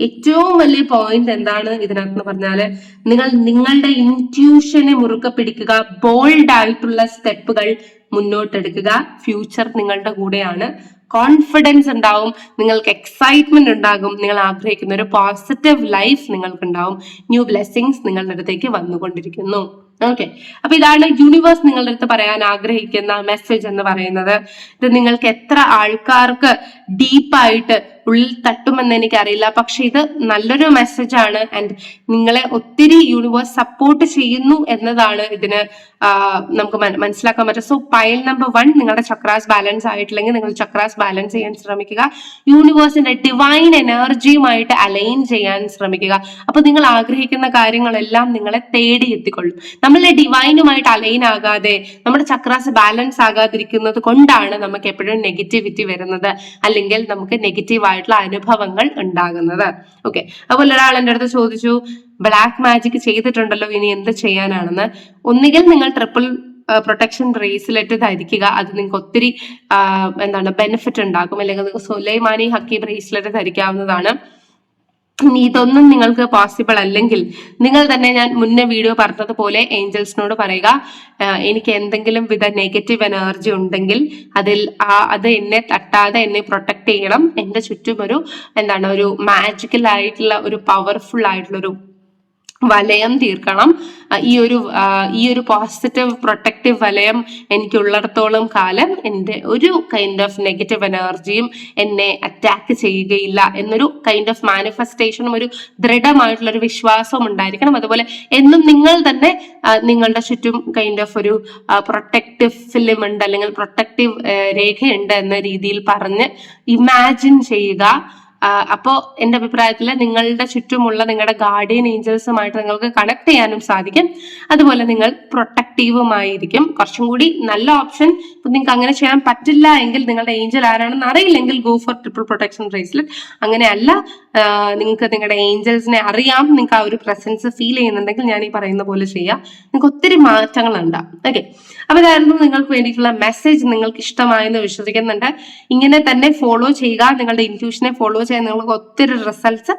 ഏറ്റവും വലിയ പോയിന്റ് എന്താണ് ഇതിനകത്ത് പറഞ്ഞാൽ നിങ്ങൾ നിങ്ങളുടെ ഇന്റ്യൂഷനെ മുറുക്ക പിടിക്കുക ബോൾഡ് ആയിട്ടുള്ള സ്റ്റെപ്പുകൾ മുന്നോട്ടെടുക്കുക. ഫ്യൂച്ചർ നിങ്ങളുടെ കൂടെയാണ്. കോൺഫിഡൻസ് ഉണ്ടാവും നിങ്ങൾക്ക് എക്സൈറ്റ്മെന്റ് ഉണ്ടാകും നിങ്ങൾ ആഗ്രഹിക്കുന്ന ഒരു പോസിറ്റീവ് ലൈഫ് നിങ്ങൾക്ക് ഉണ്ടാവും ന്യൂ ബ്ലെസ്സിങ്സ് നിങ്ങളുടെ അടുത്തേക്ക് വന്നുകൊണ്ടിരിക്കുന്നു. ഓക്കെ അപ്പൊ ഇതാണ് യൂണിവേഴ്സ് നിങ്ങളുടെ അടുത്ത് പറയാൻ ആഗ്രഹിക്കുന്ന മെസ്സേജ് എന്ന് പറയുന്നത്. ഇത് നിങ്ങൾക്ക് എത്ര ആൾക്കാർക്ക് ഡീപ്പായിട്ട് ഉള്ളിൽ തട്ടുമെന്ന് എനിക്കറിയില്ല. പക്ഷെ ഇത് നല്ലൊരു മെസ്സേജ് ആണ്. ആൻഡ് നിങ്ങളെ ഒത്തിരി യൂണിവേഴ്സ് സപ്പോർട്ട് ചെയ്യുന്നു എന്നതാണ് ഇതിന് നമുക്ക് മന- മനസ്സിലാക്കാൻ പറ്റും സോ പൈൽ നമ്പർ വൺ നിങ്ങളുടെ ചക്രാസ് ബാലൻസ് ആയിട്ടില്ലെങ്കിൽ നിങ്ങൾ ചക്രാസ് ബാലൻസ് ചെയ്യാൻ ശ്രമിക്കുക. യൂണിവേഴ്സിന്റെ ഡിവൈൻ എനർജിയുമായിട്ട് അലൈൻ ചെയ്യാൻ ശ്രമിക്കുക. അപ്പൊ നിങ്ങൾ ആഗ്രഹിക്കുന്ന കാര്യങ്ങളെല്ലാം നിങ്ങളെ തേടി എത്തിക്കൊള്ളും. നമ്മളെ ഡിവൈനുമായിട്ട് അലൈൻ ആകാതെ നമ്മുടെ ചക്രാസ് ബാലൻസ് ആകാതിരിക്കുന്നത് കൊണ്ടാണ് നമുക്ക് എപ്പോഴും നെഗറ്റിവിറ്റി വരുന്നത്. അല്ലെങ്കിൽ നമുക്ക് നെഗറ്റീവ് ആയിട്ടുള്ള അനുഭവങ്ങൾ ഉണ്ടാകുന്നത്. ഓക്കെ അതുപോലെ ഒരാൾ എന്റെ അടുത്ത് ചോദിച്ചു ബ്ലാക്ക് മാജിക് ചെയ്തിട്ടുണ്ടല്ലോ ഇനി എന്ത് ചെയ്യാനാണെന്ന്? ഒന്നുകിൽ നിങ്ങൾ ട്രിപ്പിൾ പ്രൊട്ടക്ഷൻ ബ്രേസ്ലെറ്റ് ധരിക്കുക. അത് നിങ്ങൾക്ക് ഒത്തിരി എന്താണ് ബെനിഫിറ്റ് ഉണ്ടാക്കും. അല്ലെങ്കിൽ നിങ്ങൾക്ക് സുലൈമാനി ഹക്കി ബ്രേസ്ലെറ്റ് ധരിക്കാവുന്നതാണ്. ഇതൊന്നും നിങ്ങൾക്ക് പോസിബിൾ അല്ലെങ്കിൽ നിങ്ങൾ തന്നെ ഞാൻ മുന്നേ വീഡിയോ പറഞ്ഞതുപോലെ ഏഞ്ചൽസിനോട് പറയുക എനിക്ക് എന്തെങ്കിലും വിധ നെഗറ്റീവ് എനർജി ഉണ്ടെങ്കിൽ അതിൽ ആ അത് എന്നെ തട്ടാതെ എന്നെ പ്രൊട്ടക്ട് ചെയ്യണം. എന്റെ ചുറ്റും ഒരു എന്താണ് ഒരു മാജിക്കൽ ആയിട്ടുള്ള ഒരു പവർഫുൾ ആയിട്ടുള്ള ഒരു വലയം തീർക്കണം. ഈ ഒരു ഈ ഒരു പോസിറ്റീവ് പ്രൊട്ടക്റ്റീവ് വലയം എനിക്ക് എനിക്കുള്ളിടത്തോളം കാലം എന്റെ ഒരു കൈൻഡ് ഓഫ് നെഗറ്റീവ് എനർജിയും എന്നെ അറ്റാക്ക് ചെയ്യുകയില്ല എന്നൊരു കൈൻഡ് ഓഫ് മാനിഫെസ്റ്റേഷനും ഒരു ദൃഢമായിട്ടുള്ള ഒരു വിശ്വാസവും ഉണ്ടായിരിക്കണം. അതുപോലെ എന്നും നിങ്ങൾ തന്നെ നിങ്ങളുടെ ചുറ്റും കൈൻഡ് ഓഫ് ഒരു പ്രൊട്ടക്റ്റീവ് ഫിലിം ഉണ്ട് അല്ലെങ്കിൽ പ്രൊട്ടക്റ്റീവ് രേഖയുണ്ട് എന്ന രീതിയിൽ പറഞ്ഞ് ഇമാജിൻ ചെയ്യുക. അപ്പോ എന്റെ അഭിപ്രായത്തിൽ നിങ്ങളുടെ ചുറ്റുമുള്ള നിങ്ങളുടെ ഗാർഡിയൻ ഏഞ്ചൽസുമായിട്ട് നിങ്ങൾക്ക് കണക്ട് ചെയ്യാനും സാധിക്കും. അതുപോലെ നിങ്ങൾ പ്രൊട്ടക്റ്റീവുമായിരിക്കും കുറച്ചും കൂടി നല്ല ഓപ്ഷൻ നിങ്ങൾക്ക് അങ്ങനെ ചെയ്യാൻ പറ്റില്ല എങ്കിൽ നിങ്ങളുടെ ഏഞ്ചൽ ആരാണെന്ന് അറിയില്ലെങ്കിൽ go for triple protection bracelet അങ്ങനെയല്ല നിങ്ങൾക്ക് നിങ്ങളുടെ ഏഞ്ചൽസിനെ അറിയാം. നിങ്ങൾക്ക് ആ ഒരു പ്രസൻസ് ഫീൽ ചെയ്യുന്നുണ്ടെങ്കിൽ ഞാൻ ഈ പറയുന്ന പോലെ ചെയ്യാം. നിങ്ങൾക്ക് ഒത്തിരി മാറ്റങ്ങൾ ഉണ്ടാവും ഓക്കെ അപ്പൊ ഇതായിരുന്നു നിങ്ങൾക്ക് വേണ്ടിയിട്ടുള്ള മെസ്സേജ് നിങ്ങൾക്ക് ഇഷ്ടമായെന്ന് വിശ്വസിക്കുന്നുണ്ട്. ഇങ്ങനെ തന്നെ ഫോളോ ചെയ്യുക. നിങ്ങളുടെ ഇന്റ്യൂഷനെ ഫോളോ ചെയ്യാൻ നിങ്ങൾക്ക് ഒത്തിരി റിസൾട്ട്സ്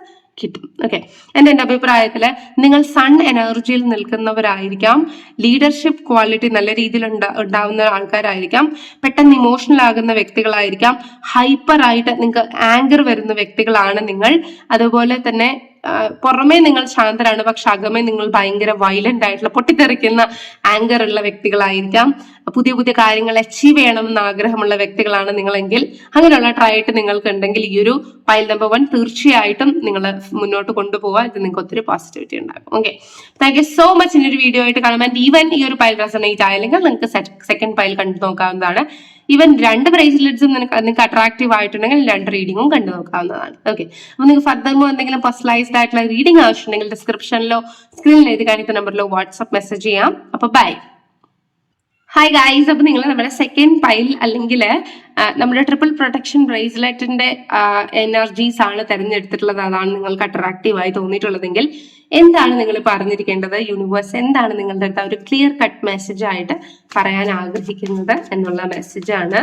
കിട്ടും. ഓക്കെ എന്റെ എന്റെ അഭിപ്രായത്തിൽ നിങ്ങൾ സൺ എനർജിയിൽ നിൽക്കുന്നവരായിരിക്കാം. ലീഡർഷിപ്പ് ക്വാളിറ്റി നല്ല രീതിയിൽ ഉണ്ടാ- ഉണ്ടാവുന്ന ആൾക്കാരായിരിക്കാം. പെട്ടെന്ന് ഇമോഷണൽ ആകുന്ന വ്യക്തികളായിരിക്കാം. ഹൈപ്പർ ആയിട്ട് നിങ്ങൾക്ക് ആങ്കർ വരുന്ന വ്യക്തികളാണ് നിങ്ങൾ. അതുപോലെ തന്നെ പുറമേ നിങ്ങൾ ശാന്തരാണ് പക്ഷെ അകമേ നിങ്ങൾ ഭയങ്കര വയലന്റ് ആയിട്ടുള്ള പൊട്ടിത്തെറിക്കുന്ന ആങ്കർ ഉള്ള വ്യക്തികളായിരിക്കാം. പുതിയ പുതിയ കാര്യങ്ങൾ അച്ചീവ് ചെയ്യണമെന്ന് ആഗ്രഹമുള്ള വ്യക്തികളാണ് നിങ്ങളെങ്കിൽ. അങ്ങനെയുള്ള ട്രൈറ്റ് നിങ്ങൾക്ക് ഉണ്ടെങ്കിൽ ഈ ഒരു പൈൽ നമ്പർ വൺ തീർച്ചയായിട്ടും നിങ്ങൾ മുന്നോട്ട് കൊണ്ടുപോകുക ഇത് നിങ്ങൾക്ക് ഒത്തിരി പോസിറ്റിവിറ്റി ഉണ്ടാകും. Okay thank you so much ഇനി ഒരു വീഡിയോ ആയിട്ട് കാണാം. ആൻഡ് ഈവൻ ഈ ഒരു പൈൽ റെസണേറ്റ് ആയില്ലെങ്കിൽ നിങ്ങൾക്ക് സെക്കൻഡ് പൈൽ കണ്ടു നോക്കാവുന്നതാണ്. ഈവൻ രണ്ട് ബ്രേസ്ലെറ്റ്സും നിനക്ക് നിങ്ങൾക്ക് അട്രാക്റ്റീവ് ആയിട്ടുണ്ടെങ്കിൽ രണ്ട് റീഡിങ്ങും കണ്ടു നോക്കാവുന്നതാണ്. ഓക്കെ അപ്പൊ നിങ്ങൾക്ക് ഫർദർമോ എന്തെങ്കിലും പേഴ്സണലൈസ്ഡ് ആയിട്ടുള്ള റീഡിംഗ് ആവശ്യമുണ്ടെങ്കിൽ ഡിസ്ക്രിപ്ഷനിലോ സ്ക്രീനിൽ എഴുതി കാണിക്കുന്ന നമ്പറിലോ വാട്സ്ആപ്പ് മെസ്സേജ് ചെയ്യാം. അപ്പൊ ബൈ ഹായ് ഗായ്സ് അപ്പൊ നിങ്ങൾ നമ്മുടെ സെക്കൻഡ് പൈൽ അല്ലെങ്കിൽ നമ്മുടെ ട്രിപ്പിൾ പ്രൊട്ടക്ഷൻ ബ്രേസ്ലെറ്റിന്റെ എനർജീസ് ആണ് തിരഞ്ഞെടുത്തിട്ടുള്ളത്. അതാണ് നിങ്ങൾക്ക് അട്രാക്റ്റീവ് ആയി തോന്നിയിട്ടുള്ളതെങ്കിൽ എന്താണ് നിങ്ങൾ പറഞ്ഞിരിക്കേണ്ടത് യൂണിവേഴ്സ് എന്താണ് നിങ്ങളുടെ അടുത്ത് ഒരു ക്ലിയർ കട്ട് മെസ്സേജ് ആയിട്ട് പറയാൻ ആഗ്രഹിക്കുന്നത് എന്നുള്ള മെസ്സേജാണ്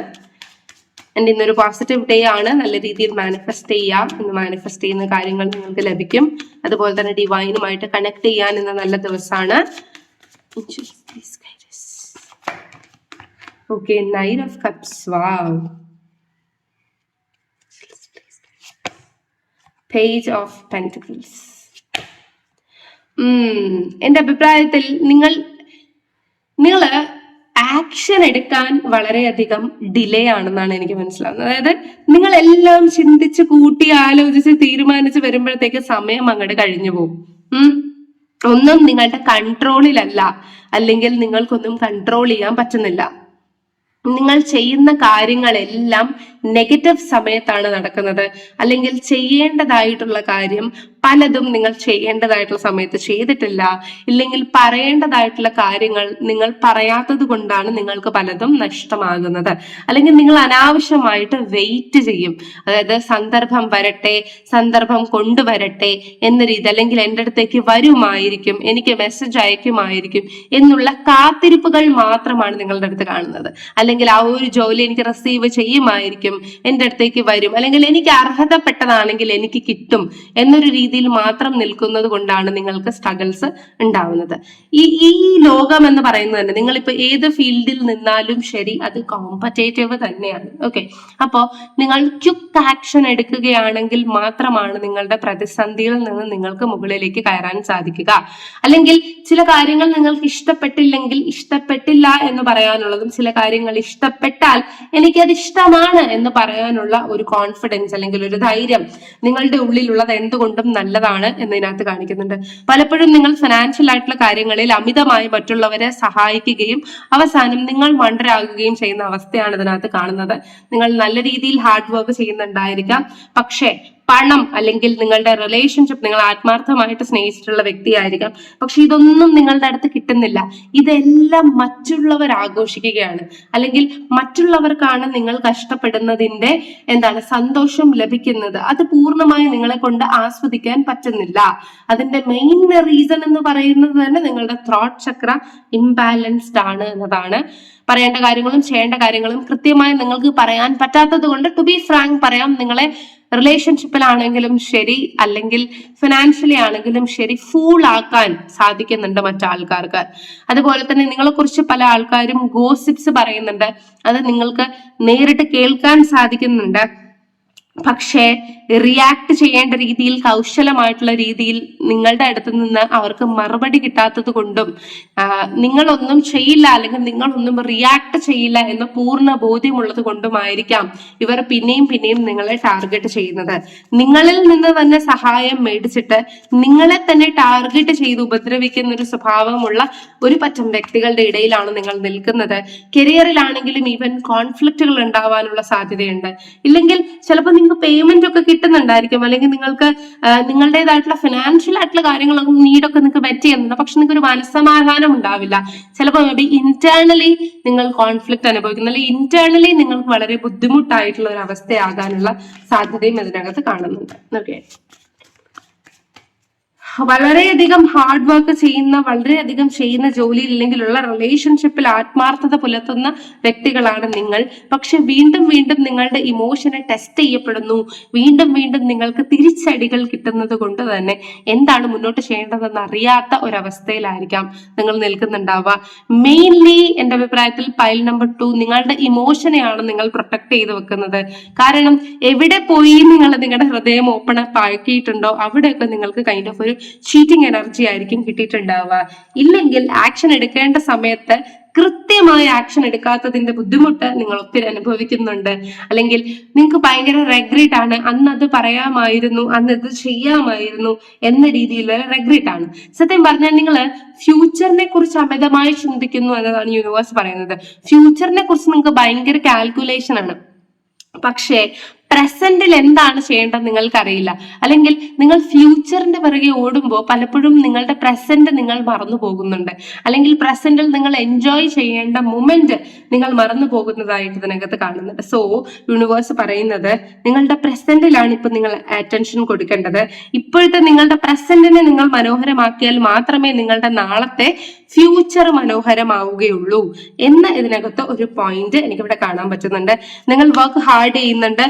എന്റെ ഇന്നൊരു പോസിറ്റീവ് ഡേ ആണ്. നല്ല രീതിയിൽ മാനിഫെസ്റ്റ് ചെയ്യാം. ഇന്ന് മാനിഫെസ്റ്റ് ചെയ്യുന്ന കാര്യങ്ങൾ നിങ്ങൾക്ക് ലഭിക്കും. അതുപോലെ തന്നെ ഡിവൈനുമായിട്ട് കണക്ട് ചെയ്യാൻ ഇന്ന് നല്ല ദിവസമാണ്. Okay nine of cups wow page of pentacles എന്റെ അഭിപ്രായത്തിൽ നിങ്ങൾ നിങ്ങൾ ആക്ഷൻ എടുക്കാൻ വളരെയധികം ഡിലേ ആണെന്നാണ് എനിക്ക് മനസ്സിലാവുന്നത്. അതായത് നിങ്ങൾ എല്ലാം ചിന്തിച്ച് കൂട്ടി ആലോചിച്ച് തീരുമാനിച്ച് വരുമ്പോഴത്തേക്ക് സമയം അങ്ങോട്ട് കഴിഞ്ഞു പോകും. ഒന്നും നിങ്ങളുടെ കൺട്രോളിലല്ല അല്ലെങ്കിൽ നിങ്ങൾക്കൊന്നും കൺട്രോൾ ചെയ്യാൻ പറ്റുന്നില്ല. നിങ്ങൾ ചെയ്യുന്ന കാര്യങ്ങളെല്ലാം നെഗറ്റീവ് സമയത്താണ് നടക്കുന്നത്. അല്ലെങ്കിൽ ചെയ്യേണ്ടതായിട്ടുള്ള കാര്യം പലതും നിങ്ങൾ ചെയ്യേണ്ടതായിട്ടുള്ള സമയത്ത് ചെയ്തിട്ടില്ല. ഇല്ലെങ്കിൽ പറയേണ്ടതായിട്ടുള്ള കാര്യങ്ങൾ നിങ്ങൾ പറയാത്തത് കൊണ്ടാണ് നിങ്ങൾക്ക് പലതും നഷ്ടമാകുന്നത്. അല്ലെങ്കിൽ നിങ്ങൾ അനാവശ്യമായിട്ട് വെയിറ്റ് ചെയ്യും. അതായത് സന്ദർഭം വരട്ടെ സന്ദർഭം കൊണ്ടുവരട്ടെ എന്ന രീതി അല്ലെങ്കിൽ എന്റെ അടുത്തേക്ക് വരുമായിരിക്കും എനിക്ക് മെസ്സേജ് അയക്കുമായിരിക്കും എന്നുള്ള കാത്തിരിപ്പുകൾ മാത്രമാണ് നിങ്ങളുടെ അടുത്ത് കാണുന്നത്. അല്ലെങ്കിൽ ആ ഒരു ജോലി എനിക്ക് റിസീവ് ചെയ്യുമായിരിക്കും എന്റെ അടുത്തേക്ക് വരും. അല്ലെങ്കിൽ എനിക്ക് അർഹതപ്പെട്ടതാണെങ്കിൽ എനിക്ക് കിട്ടും എന്നൊരു രീതിയിൽ മാത്രം നിൽക്കുന്നത് കൊണ്ടാണ് നിങ്ങൾക്ക് സ്ട്രഗിൾസ് ഉണ്ടാവുന്നത്. ഈ ഈ ലോകം എന്ന് പറയുന്നത് തന്നെ നിങ്ങളിപ്പോ ഏത് ഫീൽഡിൽ നിന്നാലും ശരി അത് കോമ്പറ്റേറ്റീവ് തന്നെയാണ്. ഓക്കെ അപ്പോ നിങ്ങൾ ക്യുക്ക് ആക്ഷൻ എടുക്കുകയാണെങ്കിൽ മാത്രമാണ് നിങ്ങളുടെ പ്രതിസന്ധിയിൽ നിന്ന് നിങ്ങൾക്ക് മുകളിലേക്ക് കയറാൻ സാധിക്കുക. അല്ലെങ്കിൽ ചില കാര്യങ്ങൾ നിങ്ങൾക്ക് ഇഷ്ടപ്പെട്ടില്ലെങ്കിൽ ഇഷ്ടപ്പെട്ടില്ല എന്ന് പറയാനുള്ളതും ചില കാര്യങ്ങൾ ഇഷ്ടപ്പെട്ടാൽ എനിക്കത് ഇഷ്ടമാണ് എന്ന് പറയാനുള്ള ഒരു കോൺഫിഡൻസ് അല്ലെങ്കിൽ ഒരു ധൈര്യം നിങ്ങളുടെ ഉള്ളിലുള്ളത് എന്തുകൊണ്ടും നല്ലതാണ് എന്നതിനകത്ത് കാണിക്കുന്നുണ്ട്. പലപ്പോഴും നിങ്ങൾ ഫിനാൻഷ്യൽ ആയിട്ടുള്ള കാര്യങ്ങളിൽ അമിതമായി മറ്റുള്ളവരെ സഹായിക്കുകയും അവസാനം നിങ്ങൾ മണ്ടരാകുകയും ചെയ്യുന്ന അവസ്ഥയാണ് ഇതിനകത്ത് കാണുന്നത്. നിങ്ങൾ നല്ല രീതിയിൽ ഹാർഡ് വർക്ക് ചെയ്യുന്നുണ്ടായിരിക്കാം. പക്ഷേ പണം അല്ലെങ്കിൽ നിങ്ങളുടെ റിലേഷൻഷിപ്പ് നിങ്ങൾ ആത്മാർത്ഥമായിട്ട് സ്നേഹിച്ചിട്ടുള്ള വ്യക്തിയായിരിക്കാം. പക്ഷെ ഇതൊന്നും നിങ്ങളുടെ അടുത്ത് കിട്ടുന്നില്ല. ഇതെല്ലാം മറ്റുള്ളവർ ആഘോഷിക്കുകയാണ്. അല്ലെങ്കിൽ മറ്റുള്ളവർക്കാണ് നിങ്ങൾ കഷ്ടപ്പെടുന്നതിന്റെ എന്താണ് സന്തോഷം ലഭിക്കുന്നത്. അത് പൂർണമായി നിങ്ങളെ കൊണ്ട് ആസ്വദിക്കാൻ പറ്റുന്നില്ല. അതിന്റെ മെയിൻ റീസൺ എന്ന് പറയുന്നത് തന്നെ നിങ്ങളുടെ ത്രോട്ട് ചക്ര ഇംബാലൻസ്ഡ് ആണ് എന്നതാണ്. പറയേണ്ട കാര്യങ്ങളും ചെയ്യേണ്ട കാര്യങ്ങളും കൃത്യമായി നിങ്ങൾക്ക് പറയാൻ പറ്റാത്തത് കൊണ്ട് ടു ബി ഫ്രാങ്ക് പറയാം. നിങ്ങളെ റിലേഷൻഷിപ്പിലാണെങ്കിലും ശരി അല്ലെങ്കിൽ ഫിനാൻഷ്യലി ആണെങ്കിലും ശരി ഫൂൾ ആക്കാൻ സാധിക്കുന്നുണ്ട് മറ്റാൾക്കാർക്ക്. അതുപോലെ തന്നെ നിങ്ങളെ കുറിച്ച് പല ആൾക്കാരും ഗോസിപ്സ് പറയുന്നുണ്ട്. അത് നിങ്ങൾക്ക് നേരിട്ട് കേൾക്കാൻ സാധിക്കുന്നുണ്ട്. പക്ഷേ റിയാക്ട് ചെയ്യേണ്ട രീതിയിൽ കൗശലമായിട്ടുള്ള രീതിയിൽ നിങ്ങളുടെ അടുത്ത് നിന്ന് അവർക്ക് മറുപടി കിട്ടാത്തത് കൊണ്ടും നിങ്ങളൊന്നും ചെയ്യില്ല അല്ലെങ്കിൽ നിങ്ങളൊന്നും റിയാക്ട് ചെയ്യില്ല എന്ന പൂർണ ബോധ്യമുള്ളത് കൊണ്ടുമായിരിക്കാം ഇവർ പിന്നെയും പിന്നെയും നിങ്ങളെ ടാർഗറ്റ് ചെയ്യുന്നത്. നിങ്ങളിൽ നിന്ന് തന്നെ സഹായം മേടിച്ചിട്ട് നിങ്ങളെ തന്നെ ടാർഗറ്റ് ചെയ്ത് ഉപദ്രവിക്കുന്ന ഒരു സ്വഭാവമുള്ള ഒരു പറ്റം വ്യക്തികളുടെ ഇടയിലാണ് നിങ്ങൾ നിൽക്കുന്നത്. കരിയറിലാണെങ്കിലും ഈവൻ കോൺഫ്ലിക്റ്റുകൾ ഉണ്ടാവാനുള്ള സാധ്യതയുണ്ട്. ഇല്ലെങ്കിൽ ചിലപ്പോൾ നിങ്ങൾക്ക് പേയ്മെന്റ് ഒക്കെ കിട്ടുന്നുണ്ടായിരിക്കും. അല്ലെങ്കിൽ നിങ്ങൾക്ക് നിങ്ങളുടേതായിട്ടുള്ള ഫിനാൻഷ്യൽ ആയിട്ടുള്ള കാര്യങ്ങളൊക്കെ നീഡൊക്കെ നിങ്ങൾക്ക് പറ്റി ചെയ്യുന്നുണ്ട് പക്ഷെ നിങ്ങൾക്ക് ഒരു മനസ്സമാധാനം ഉണ്ടാവില്ല. ചിലപ്പോൾ മേ ബി ഇന്റേണലി നിങ്ങൾ കോൺഫ്ലിക്ട് അനുഭവിക്കുന്നു. അല്ലെങ്കിൽ ഇന്റേണലി നിങ്ങൾക്ക് വളരെ ബുദ്ധിമുട്ടായിട്ടുള്ള ഒരു അവസ്ഥയാകാനുള്ള സാധ്യതയും ഇതിനകത്ത് കാണുന്നുണ്ട്. ഓക്കെ വളരെയധികം ഹാർഡ് വർക്ക് ചെയ്യുന്ന വളരെയധികം ചെയ്യുന്ന ജോലിയിൽ ഇല്ലെങ്കിലുള്ള റിലേഷൻഷിപ്പിൽ ആത്മാർത്ഥത പുലർത്തുന്ന വ്യക്തികളാണ് നിങ്ങൾ. പക്ഷെ വീണ്ടും വീണ്ടും നിങ്ങളുടെ ഇമോഷനെ ടെസ്റ്റ് ചെയ്യപ്പെടുന്നു. വീണ്ടും വീണ്ടും നിങ്ങൾക്ക് തിരിച്ചടികൾ കിട്ടുന്നത് കൊണ്ട് തന്നെ എന്താണ് മുന്നോട്ട് ചെയ്യേണ്ടതെന്ന് അറിയാത്ത ഒരവസ്ഥയിലായിരിക്കാം നിങ്ങൾ നിൽക്കുന്നുണ്ടാവുക. മെയിൻലി എന്റെ അഭിപ്രായത്തിൽ പൈൽ നമ്പർ ടു നിങ്ങളുടെ ഇമോഷനെയാണ് നിങ്ങൾ പ്രൊട്ടക്ട് ചെയ്ത് വെക്കുന്നത്. കാരണം എവിടെ പോയി നിങ്ങൾ നിങ്ങളുടെ ഹൃദയം ഓപ്പൺ ആക്കിയിട്ടുണ്ടോ അവിടെയൊക്കെ നിങ്ങൾക്ക് കൈൻഡ് ഓഫ് ഒരു ചീറ്റിംഗ് എനർജി ആയിരിക്കും കിട്ടിയിട്ടുണ്ടാവുക. ഇല്ലെങ്കിൽ ആക്ഷൻ എടുക്കേണ്ട സമയത്ത് കൃത്യമായ ആക്ഷൻ എടുക്കാത്തതിന്റെ ബുദ്ധിമുട്ട് നിങ്ങൾ ഒത്തിരി അനുഭവിക്കുന്നുണ്ട്. അല്ലെങ്കിൽ നിങ്ങൾക്ക് ഭയങ്കര റെഗ്രിറ്റ് ആണ്. അന്ന് അത് പറയാമായിരുന്നു അന്ന് ഇത് ചെയ്യാമായിരുന്നു എന്ന രീതിയിലുള്ള റെഗ്രിറ്റ് ആണ്. സത്യം പറഞ്ഞാൽ നിങ്ങൾ ഫ്യൂച്ചറിനെ കുറിച്ച് അമിതമായി ചിന്തിക്കുന്നു എന്നതാണ് യൂണിവേഴ്സ് പറയുന്നത്. ഫ്യൂച്ചറിനെ കുറിച്ച് നിങ്ങൾക്ക് ഭയങ്കര കാൽക്കുലേഷൻ ആണ്. പക്ഷേ പ്രസന്റിൽ എന്താണ് ചെയ്യേണ്ടത് നിങ്ങൾക്കറിയില്ല. അല്ലെങ്കിൽ നിങ്ങൾ ഫ്യൂച്ചറിന്റെ പിറകെ ഓടുമ്പോൾ പലപ്പോഴും നിങ്ങളുടെ പ്രസന്റ് നിങ്ങൾ മറന്നു പോകുന്നുണ്ട്. അല്ലെങ്കിൽ പ്രസന്റിൽ നിങ്ങൾ എൻജോയ് ചെയ്യേണ്ട മൊമെന്റ് നിങ്ങൾ മറന്നു പോകുന്നതായിട്ട് ഇതിനകത്ത് കാണുന്നുണ്ട്. സോ യൂണിവേഴ്സ് പറയുന്നത് നിങ്ങളുടെ പ്രസന്റിലാണ് ഇപ്പൊ നിങ്ങൾ അറ്റൻഷൻ കൊടുക്കേണ്ടത്. ഇപ്പോഴത്തെ നിങ്ങളുടെ പ്രസന്റിനെ നിങ്ങൾ മനോഹരമാക്കിയാൽ മാത്രമേ നിങ്ങളുടെ നാളത്തെ ഫ്യൂച്ചർ മനോഹരമാവുകയുള്ളൂ എന്ന് ഇതിനകത്ത് ഒരു പോയിന്റ് എനിക്കിവിടെ കാണാൻ പറ്റുന്നുണ്ട്. നിങ്ങൾ വർക്ക് ഹാർഡ് ചെയ്യുന്നുണ്ട്.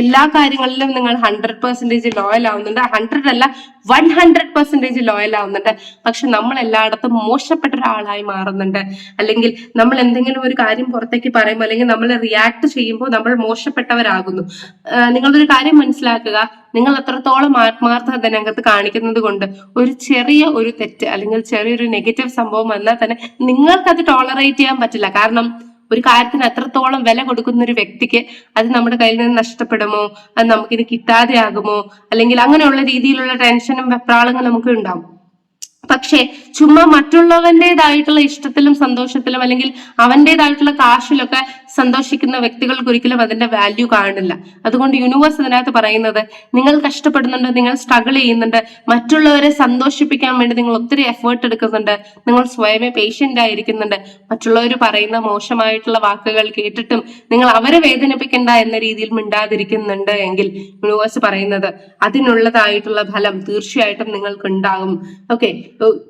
എല്ലാ കാര്യങ്ങളിലും നിങ്ങൾ ഹൺഡ്രഡ് പെർസെന്റേജ് ലോയൽ ആവുന്നുണ്ട്. ഹൺഡ്രഡ് അല്ല വൺ ഹൺഡ്രഡ് പെർസെന്റേജ് ലോയൽ ആവുന്നുണ്ട്. പക്ഷെ നമ്മൾ എല്ലായിടത്തും മോശപ്പെട്ട ഒരാളായി മാറുന്നുണ്ട്. അല്ലെങ്കിൽ നമ്മൾ എന്തെങ്കിലും ഒരു കാര്യം പുറത്തേക്ക് പറയുമ്പോൾ അല്ലെങ്കിൽ നമ്മൾ റിയാക്ട് ചെയ്യുമ്പോൾ നമ്മൾ മോശപ്പെട്ടവരാകുന്നു. നിങ്ങളൊരു കാര്യം മനസ്സിലാക്കുക. നിങ്ങൾ എത്രത്തോളം ആത്മാർത്ഥത ഇതിനകത്ത് കാണിക്കുന്നത് കൊണ്ട് ഒരു ചെറിയ ഒരു തെറ്റ് അല്ലെങ്കിൽ ചെറിയൊരു നെഗറ്റീവ് സംഭവം വന്നാൽ തന്നെ നിങ്ങൾക്കത് ടോളറേറ്റ് ചെയ്യാൻ പറ്റില്ല. കാരണം ഒരു കാര്യത്തിന് എത്രത്തോളം വില കൊടുക്കുന്ന ഒരു വ്യക്തിക്ക് അത് നമ്മുടെ കയ്യിൽ നിന്ന് നഷ്ടപ്പെടുമോ? അത് നമുക്കിത് കിട്ടാതെയാകുമോ? അല്ലെങ്കിൽ അങ്ങനെയുള്ള രീതിയിലുള്ള ടെൻഷനും വെപ്രാളങ്ങളും നമുക്ക് ഉണ്ടാവും. പക്ഷേ ചുമ്മാ മറ്റുള്ളവന്റേതായിട്ടുള്ള ഇഷ്ടത്തിലും സന്തോഷത്തിലും അല്ലെങ്കിൽ അവന്റേതായിട്ടുള്ള കാശിലൊക്കെ സന്തോഷിക്കുന്ന വ്യക്തികൾക്ക് ഒരിക്കലും അതിന്റെ വാല്യൂ കാണില്ല അതുകൊണ്ട് യൂണിവേഴ്സ് ഇതിനകത്ത് പറയുന്നത് നിങ്ങൾ കഷ്ടപ്പെടുന്നുണ്ട് നിങ്ങൾ സ്ട്രഗിൾ ചെയ്യുന്നുണ്ട് മറ്റുള്ളവരെ സന്തോഷിപ്പിക്കാൻ വേണ്ടി നിങ്ങൾ ഒത്തിരി എഫേർട്ട് എടുക്കുന്നുണ്ട് നിങ്ങൾ സ്വയമേ പേഷ്യന്റ് ആയിരിക്കുന്നുണ്ട്. മറ്റുള്ളവർ പറയുന്ന മോശമായിട്ടുള്ള വാക്കുകൾ കേട്ടിട്ടും നിങ്ങൾ അവരെ വേദനിപ്പിക്കണ്ട എന്ന രീതിയിൽ മിണ്ടാതിരിക്കുന്നുണ്ട് എങ്കിൽ യൂണിവേഴ്സ് പറയുന്നത് അതിനുള്ളതായിട്ടുള്ള ഫലം തീർച്ചയായിട്ടും നിങ്ങൾക്ക് ഉണ്ടാകും. ഓക്കെ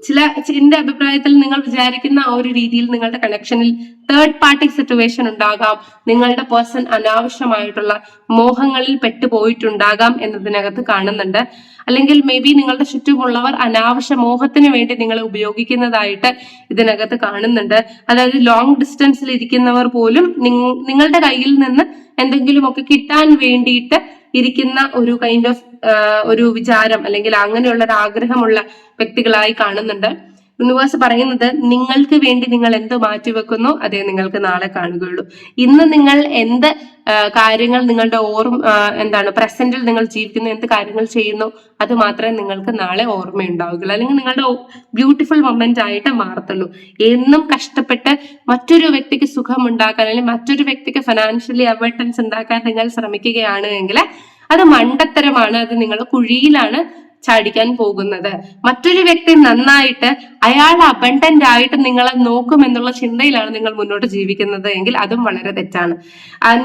ചില എന്റെ അഭിപ്രായത്തിൽ നിങ്ങൾ വിചാരിക്കുന്ന ആ ഒരു രീതിയിൽ നിങ്ങളുടെ കണക്ഷനിൽ തേർഡ് പാർട്ടി സിറ്റുവേഷൻ ഉണ്ടാകാം. നിങ്ങളുടെ പേഴ്സൺ അനാവശ്യമായിട്ടുള്ള മോഹങ്ങളിൽ പെട്ടുപോയിട്ടുണ്ടാകാം എന്നതിനകത്ത് കാണുന്നുണ്ട്. അല്ലെങ്കിൽ മേ ബി നിങ്ങളുടെ ചുറ്റുമുള്ളവർ അനാവശ്യ മോഹത്തിന് വേണ്ടി നിങ്ങളെ ഉപയോഗിക്കുന്നതായിട്ട് ഇതിനകത്ത് കാണുന്നുണ്ട്. അതായത് ലോങ് ഡിസ്റ്റൻസിൽ ഇരിക്കുന്നവർ പോലും നിങ്ങളുടെ കയ്യിൽ നിന്ന് എന്തെങ്കിലുമൊക്കെ കിട്ടാൻ വേണ്ടിയിട്ട് ഇരിക്കുന്ന ഒരു കൈൻഡ് ഓഫ് ഒരു വിചാരം അല്ലെങ്കിൽ അങ്ങനെയുള്ള ഒരു ആഗ്രഹമുള്ള വ്യക്തികളായി കാണുന്നുണ്ട്. യൂണിവേഴ്സ് പറയുന്നത് നിങ്ങൾക്ക് വേണ്ടി നിങ്ങൾ എന്ത് മാറ്റിവെക്കുന്നു അതേ നിങ്ങൾക്ക് നാളെ കാണുകയുള്ളൂ. ഇന്ന് നിങ്ങൾ എന്ത് കാര്യങ്ങൾ നിങ്ങളുടെ ഓർമ്മ എന്താണ് പ്രസന്റിൽ നിങ്ങൾ ജീവിക്കുന്ന എന്ത് കാര്യങ്ങൾ ചെയ്യുന്നു അത് മാത്രമേ നിങ്ങൾക്ക് നാളെ ഓർമ്മയുണ്ടാവുകയുള്ളൂ. അല്ലെങ്കിൽ നിങ്ങളുടെ ബ്യൂട്ടിഫുൾ മൊമെന്റ് ആയിട്ട് മാറത്തുള്ളൂ. എന്നും കഷ്ടപ്പെട്ട് മറ്റൊരു വ്യക്തിക്ക് സുഖം ഉണ്ടാക്കാൻ അല്ലെങ്കിൽ മറ്റൊരു വ്യക്തിക്ക് ഫിനാൻഷ്യലി അവേർട്ടൻസ് ഉണ്ടാക്കാൻ നിങ്ങൾ ശ്രമിക്കുകയാണ് എങ്കിൽ അത് മണ്ടത്തരമാണ് അത് നിങ്ങൾ കുഴിയിലാണ് ചാടിക്കാൻ പോകുന്നത്. മറ്റൊരു വ്യക്തി നന്നായിട്ട് അയാൾ അബണ്ടന്റ് ആയിട്ട് നിങ്ങളെ നോക്കും എന്നുള്ള ചിന്തയിലാണ് നിങ്ങൾ മുന്നോട്ട് ജീവിക്കുന്നത് എങ്കിൽ അതും വളരെ തെറ്റാണ്.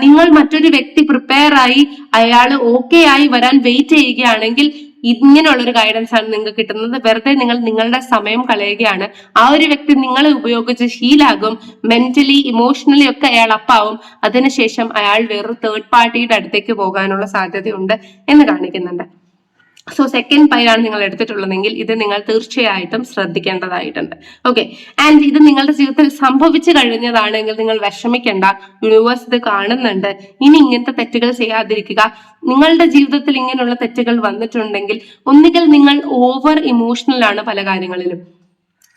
നിങ്ങൾ മറ്റൊരു വ്യക്തി പ്രിപ്പയർ ആയി അയാൾ ഓക്കെ ആയി വരാൻ വെയിറ്റ് ചെയ്യുകയാണെങ്കിൽ ഇങ്ങനെയുള്ള ഒരു ഗൈഡൻസ് ആണ് നിങ്ങൾക്ക് കിട്ടുന്നത്. വെറുതെ നിങ്ങൾ നിങ്ങളുടെ സമയം കളയുകയാണ്. ആ ഒരു വ്യക്തി നിങ്ങളെ ഉപയോഗിച്ച് ഹീലാകും മെന്റലി ഇമോഷണലി ഒക്കെ അയാൾ അപ്പാവും അതിനുശേഷം അയാൾ വേറൊരു തേർഡ് പാർട്ടിയുടെ അടുത്തേക്ക് പോകാനുള്ള സാധ്യതയുണ്ട് എന്ന് കാണിക്കുന്നുണ്ട്. സോ സെക്കൻഡ് പൈലാണ് നിങ്ങൾ എടുത്തിട്ടുള്ളതെങ്കിൽ ഇത് നിങ്ങൾ തീർച്ചയായിട്ടും ശ്രദ്ധിക്കേണ്ടതായിട്ടുണ്ട്. ഓക്കെ ആൻഡ് ഇത് നിങ്ങളുടെ ജീവിതത്തിൽ സംഭവിച്ചു കഴിഞ്ഞതാണെങ്കിൽ നിങ്ങൾ വിഷമിക്കേണ്ട. യൂണിവേഴ്സ് ഇത് കാണുന്നുണ്ട്. ഇനി ഇങ്ങനത്തെ തെറ്റുകൾ ചെയ്യാതിരിക്കുക. നിങ്ങളുടെ ജീവിതത്തിൽ ഇങ്ങനെയുള്ള തെറ്റുകൾ വന്നിട്ടുണ്ടെങ്കിൽ ഒന്നുകിൽ നിങ്ങൾ ഓവർ ഇമോഷണൽ ആണ് പല കാര്യങ്ങളിലും.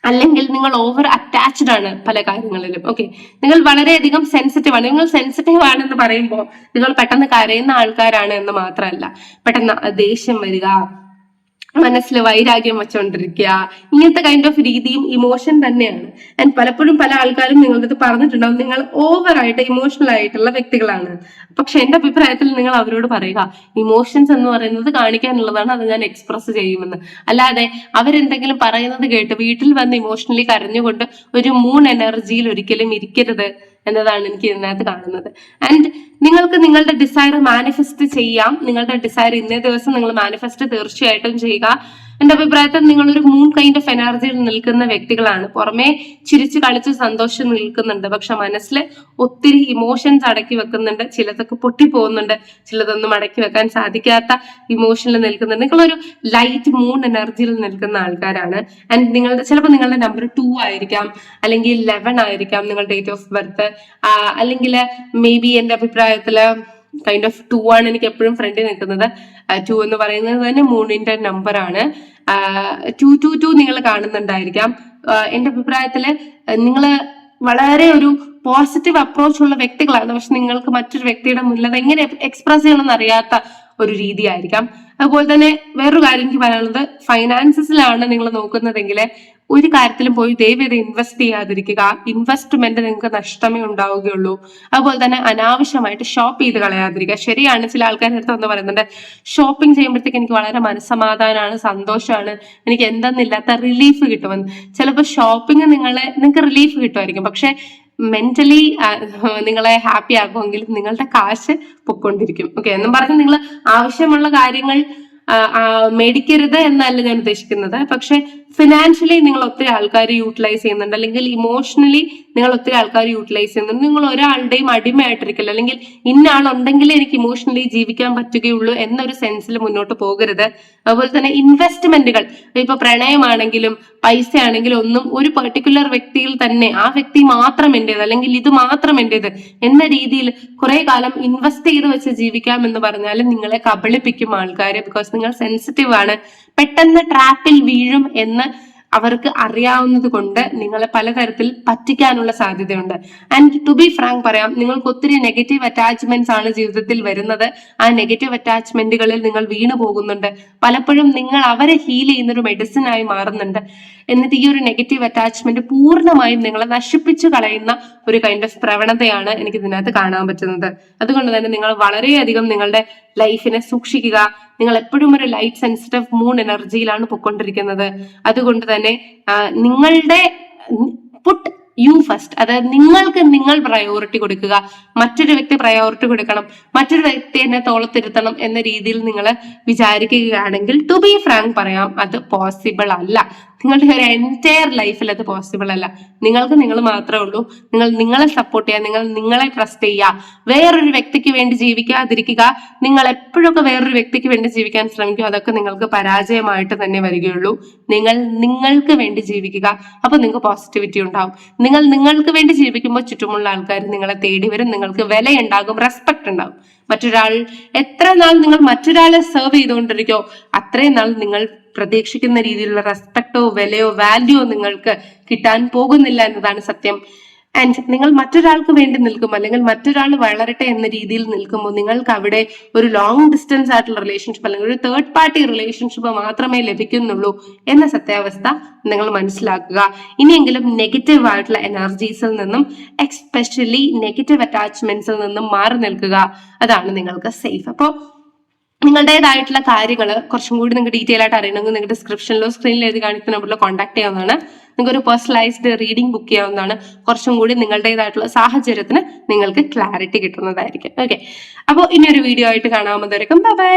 അല്ലെങ്കിൽ നിങ്ങൾ ഓവർ അറ്റാച്ച്ഡ് ആണ് പല കാര്യങ്ങളിലും. ഓക്കെ നിങ്ങൾ വളരെയധികം സെൻസിറ്റീവ് ആണ്. നിങ്ങൾ സെൻസിറ്റീവ് ആണെന്ന് പറയുമ്പോൾ നിങ്ങൾ പെട്ടെന്ന് കരയുന്ന ആൾക്കാരാണ് എന്ന് മാത്രമല്ല പെട്ടെന്ന് ദേഷ്യം വരിക മനസ്സിൽ വൈരാഗ്യം വെച്ചോണ്ടിരിക്കുക ഇങ്ങനത്തെ കൈൻഡ് ഓഫ് രീതിയും ഇമോഷൻ തന്നെയാണ്. ആൻഡ് പലപ്പോഴും പല ആൾക്കാരും നിങ്ങളുടെ അടുത്ത് പറഞ്ഞിട്ടുണ്ടാവും നിങ്ങൾ ഓവറായിട്ട് ഇമോഷണൽ ആയിട്ടുള്ള വ്യക്തികളാണ്. പക്ഷെ എന്റെ അഭിപ്രായത്തിൽ നിങ്ങൾ അവരോട് പറയുക ഇമോഷൻസ് എന്ന് പറയുന്നത് കാണിക്കാനുള്ളതാണ് അത് ഞാൻ എക്സ്പ്രസ് ചെയ്യുമെന്ന്. അല്ലാതെ അവരെന്തെങ്കിലും പറയുന്നത് കേട്ട് വീട്ടിൽ വന്ന് ഇമോഷണലി കരഞ്ഞുകൊണ്ട് ഒരു മൂൺ എനർജിയിൽ ഒരിക്കലും ഇരിക്കരുത് എന്നതാണ് എനിക്ക് ഇതിനകത്ത് കാണുന്നത്. ആൻഡ് നിങ്ങൾക്ക് നിങ്ങളുടെ ഡിസൈർ മാനിഫെസ്റ്റ് ചെയ്യാം. നിങ്ങളുടെ ഡിസൈർ ഇന്നേ ദിവസം നിങ്ങൾ മാനിഫെസ്റ്റ് തീർച്ചയായിട്ടും ചെയ്യുക. എന്റെ അഭിപ്രായത്തിൽ നിങ്ങൾ ഒരു മൂൺ കൈൻഡ് ഓഫ് എനർജിയിൽ നിൽക്കുന്ന വ്യക്തികളാണ്. പുറമേ ചിരിച്ചു കളിച്ച് സന്തോഷം നിൽക്കുന്നുണ്ട്. പക്ഷെ മനസ്സിൽ ഒത്തിരി ഇമോഷൻസ് അടക്കി വെക്കുന്നുണ്ട്. ചിലതൊക്കെ പൊട്ടിപ്പോകുന്നുണ്ട്. ചിലതൊന്നും അടക്കി വെക്കാൻ സാധിക്കാത്ത ഇമോഷനിൽ നിൽക്കുന്നുണ്ട്. നിങ്ങളൊരു ലൈറ്റ് മൂൺ എനർജിയിൽ നിൽക്കുന്ന ആൾക്കാരാണ്. ആൻഡ് നിങ്ങളുടെ ചിലപ്പോൾ നിങ്ങളുടെ നമ്പർ ടു ആയിരിക്കാം. അല്ലെങ്കിൽ ലെവൻ ആയിരിക്കാം നിങ്ങളുടെ ഡേറ്റ് ഓഫ് ബർത്ത് അല്ലെങ്കിൽ മേ ബി എന്റെ അഭിപ്രായത്തിൽ കൈൻഡ് ഓഫ് ടു ആണ് എനിക്ക് എപ്പോഴും ഫ്രണ്ടിൽ നിൽക്കുന്നത്. ടു എന്ന് പറയുന്നത് തന്നെ മൂന്നിന്റെ നമ്പർ ആണ്. ടു ടു ടു നിങ്ങൾ കാണുന്നുണ്ടായിരിക്കാം. എന്റെ അഭിപ്രായത്തിൽ നിങ്ങൾ വളരെ ഒരു പോസിറ്റീവ് അപ്രോച്ച് ഉള്ള വ്യക്തികളാണ്. പക്ഷെ നിങ്ങൾക്ക് മറ്റൊരു വ്യക്തിയുടെ മുന്നിൽ അത് എങ്ങനെ എക്സ്പ്രസ് ചെയ്യണമെന്ന് അറിയാത്ത ഒരു രീതിയായിരിക്കാം. അതുപോലെ തന്നെ വേറൊരു കാര്യം എനിക്ക് പറയാനുള്ളത് ഫൈനാൻസസിലാണ് നിങ്ങൾ നോക്കുന്നതെങ്കിൽ ഒരു കാര്യത്തിലും പോയി ദയവേത് ഇൻവെസ്റ്റ് ചെയ്യാതിരിക്കുക. ഇൻവെസ്റ്റ്മെന്റ് നിങ്ങൾക്ക് നഷ്ടമേ ഉണ്ടാവുകയുള്ളൂ. അതുപോലെ തന്നെ അനാവശ്യമായിട്ട് ഷോപ്പ് ചെയ്ത് കളയാതിരിക്കുക. ശരിയാണ് ചില ആൾക്കാരുടെ അടുത്ത് വന്ന് പറയുന്നുണ്ട് ഷോപ്പിംഗ് ചെയ്യുമ്പോഴത്തേക്ക് എനിക്ക് വളരെ മനസ്സമാധാനമാണ് സന്തോഷമാണ്. എനിക്ക് എന്തെന്നില്ലാത്ത റിലീഫ് കിട്ടുമെന്ന്. ചിലപ്പോൾ ഷോപ്പിംഗ് നിങ്ങളെ നിങ്ങൾക്ക് റിലീഫ് കിട്ടുമായിരിക്കും. പക്ഷെ മെന്റലി നിങ്ങളെ ഹാപ്പി ആക്കുമെങ്കിൽ നിങ്ങളുടെ കാശ് പൊക്കൊണ്ടിരിക്കും ഓക്കെ എന്നും പറഞ്ഞ് നിങ്ങൾ ആവശ്യമുള്ള കാര്യങ്ങൾ മേടിക്കരുത് എന്നല്ല ഞാൻ ഉദ്ദേശിക്കുന്നത്. പക്ഷെ ഫിനാൻഷ്യലി നിങ്ങൾ ഒത്തിരി ആൾക്കാർ യൂട്ടിലൈസ് ചെയ്യുന്നുണ്ട്. അല്ലെങ്കിൽ ഇമോഷണലി നിങ്ങൾ ഒത്തിരി ആൾക്കാർ യൂട്ടിലൈസ് ചെയ്യുന്നുണ്ട്. നിങ്ങൾ ഒരാളുടെയും അടിമയായിട്ടിരിക്കില്ല അല്ലെങ്കിൽ ഇന്ന ആളുണ്ടെങ്കിലേ എനിക്ക് ഇമോഷണലി ജീവിക്കാൻ പറ്റുകയുള്ളൂ എന്നൊരു സെൻസിൽ മുന്നോട്ട് പോകരുത്. അതുപോലെ തന്നെ ഇൻവെസ്റ്റ്മെന്റുകൾ ഇപ്പൊ പ്രണയമാണെങ്കിലും പൈസ ആണെങ്കിലും ഒന്നും ഒരു പെർട്ടിക്കുലർ വ്യക്തിയിൽ തന്നെ ആ വ്യക്തി മാത്രം എന്റേത് അല്ലെങ്കിൽ ഇത് മാത്രം എന്റേത് എന്ന രീതിയിൽ കുറെ കാലം ഇൻവെസ്റ്റ് ചെയ്ത് വെച്ച് ജീവിക്കാം എന്ന് പറഞ്ഞാൽ നിങ്ങളെ കബളിപ്പിക്കും ആൾക്കാർ ബിക്കോസ് നിങ്ങൾ സെൻസിറ്റീവ് ആണ്. പെട്ടെന്ന് ട്രാപ്പിൽ വീഴും എന്ന് അവർക്ക് അറിയാവുന്നത് കൊണ്ട് നിങ്ങളെ പലതരത്തിൽ പറ്റിക്കാനുള്ള സാധ്യതയുണ്ട്. ആൻഡ് ടു ബി ഫ്രാങ്ക് പറയാം നിങ്ങൾക്ക് ഒത്തിരി നെഗറ്റീവ് അറ്റാച്ച്മെന്റ്സ് ആണ് ജീവിതത്തിൽ വരുന്നത്. ആ നെഗറ്റീവ് അറ്റാച്ച്മെന്റുകളിൽ നിങ്ങൾ വീണു പോകുന്നുണ്ട് പലപ്പോഴും നിങ്ങൾ അവരെ ഹീൽ ചെയ്യുന്ന ഒരു മെഡിസിൻ ആയി മാറുന്നുണ്ട്. എന്നിട്ട് ഈ ഒരു നെഗറ്റീവ് അറ്റാച്ച്മെന്റ് പൂർണമായും നിങ്ങളെ നശിപ്പിച്ചു കളയുന്ന ഒരു കൈൻഡ് ഓഫ് പ്രവണതയാണ് എനിക്ക് ഇതിനകത്ത് കാണാൻ പറ്റുന്നത്. അതുകൊണ്ട് തന്നെ നിങ്ങൾ വളരെയധികം നിങ്ങളുടെ ലൈഫിനെ സൂക്ഷിക്കുക. നിങ്ങൾ എപ്പോഴും ഒരു ലൈറ്റ് സെൻസിറ്റീവ് മൂൺ എനർജിയിലാണ് പൊയ്ക്കൊണ്ടിരിക്കുന്നത്. അതുകൊണ്ട് തന്നെ നിങ്ങളുടെ പുട്ട് യു ഫസ്റ്റ് അതായത് നിങ്ങൾക്ക് നിങ്ങൾ പ്രയോറിറ്റി കൊടുക്കുക. മറ്റൊരു വ്യക്തി പ്രയോറിറ്റി കൊടുക്കണം. മറ്റൊരു വ്യക്തി എന്നെ തോളത്തിരുത്തണം എന്ന രീതിയിൽ നിങ്ങൾ വിചാരിക്കുകയാണെങ്കിൽ ടു ബി ഫ്രാങ്ക് പറയാം അത് പോസിബിൾ അല്ല. നിങ്ങളുടെ ഒരു എന്റയർ ലൈഫിൽ അത് പോസിബിൾ അല്ല. നിങ്ങൾക്ക് നിങ്ങൾ മാത്രമേ ഉള്ളൂ. നിങ്ങൾ നിങ്ങളെ സപ്പോർട്ട് ചെയ്യുക. നിങ്ങൾ നിങ്ങളെ ട്രസ്റ്റ് ചെയ്യുക. വേറൊരു വ്യക്തിക്ക് വേണ്ടി ജീവിക്കാതിരിക്കുക. നിങ്ങൾ എപ്പോഴൊക്കെ വേറൊരു വ്യക്തിക്ക് വേണ്ടി ജീവിക്കാൻ ശ്രമിക്കുക അതൊക്കെ നിങ്ങൾക്ക് പരാജയമായിട്ട് തന്നെ വരികയുള്ളൂ. നിങ്ങൾ നിങ്ങൾക്ക് വേണ്ടി ജീവിക്കുക. അപ്പൊ നിങ്ങൾക്ക് പോസിറ്റിവിറ്റി ഉണ്ടാവും. നിങ്ങൾ നിങ്ങൾക്ക് വേണ്ടി ജീവിക്കുമ്പോൾ ചുറ്റുമുള്ള ആൾക്കാർ നിങ്ങളെ തേടി വരും. നിങ്ങൾക്ക് വിലയുണ്ടാകും. റെസ്പെക്ട് ഉണ്ടാകും. മറ്റൊരാൾ എത്ര നാൾ നിങ്ങൾ മറ്റൊരാളെ സെർവ് ചെയ്തുകൊണ്ടിരിക്കോ അത്രയും നാൾ നിങ്ങൾ പ്രതീക്ഷിക്കുന്ന രീതിയിലുള്ള റെസ്പെക്റ്റോ വിലയോ വാല്യൂയോ നിങ്ങൾക്ക് കിട്ടാൻ പോകുന്നില്ല എന്നതാണ് സത്യം. ആൻഡ് നിങ്ങൾ മറ്റൊരാൾക്ക് വേണ്ടി നിൽക്കും അല്ലെങ്കിൽ മറ്റൊരാൾ വളരട്ടെ എന്ന രീതിയിൽ നിൽക്കുമ്പോൾ നിങ്ങൾക്ക് അവിടെ ഒരു ലോങ് ഡിസ്റ്റൻസ് ആയിട്ടുള്ള റിലേഷൻഷിപ്പ് അല്ലെങ്കിൽ ഒരു തേർഡ് പാർട്ടി റിലേഷൻഷിപ്പ് മാത്രമേ ലഭിക്കുന്നുള്ളൂ എന്ന സത്യാവസ്ഥ നിങ്ങൾ മനസ്സിലാക്കുക. ഇനിയെങ്കിലും നെഗറ്റീവ് ആയിട്ടുള്ള എനർജീസിൽ നിന്നും എക്സ്പെഷ്യലി നെഗറ്റീവ് അറ്റാച്ച്മെന്റ്സിൽ നിന്നും മാറി നിൽക്കുക. അതാണ് നിങ്ങൾക്ക് സേഫ് അപ്പോൾ നിങ്ങളുടേതായിട്ടുള്ള കാര്യങ്ങൾ കുറച്ചും കൂടി നിങ്ങൾക്ക് ഡീറ്റെയിൽ ആയിട്ട് അറിയണമെങ്കിൽ നിങ്ങൾക്ക് ഡിസ്ക്രിപ്ഷനിലോ സ്ക്രീനിൽ എഴുതി കാണിക്കുന്ന നമ്പറിലോ കോൺടാക്ട് ചെയ്യാവുന്നതാണ്. നിങ്ങൾക്ക് ഒരു പേഴ്സണലൈസ്ഡ് റീഡിംഗ് ബുക്ക് ചെയ്യാവുന്നതാണ്. കുറച്ചും കൂടി നിങ്ങളുടേതായിട്ടുള്ള സാഹചര്യത്തിന് നിങ്ങൾക്ക് ക്ലാരിറ്റി കിട്ടുന്നതായിരിക്കും. ഓക്കെ അപ്പോൾ ഇനി ഒരു വീഡിയോ ആയിട്ട് കാണാവുന്നതായിരിക്കും ബൈ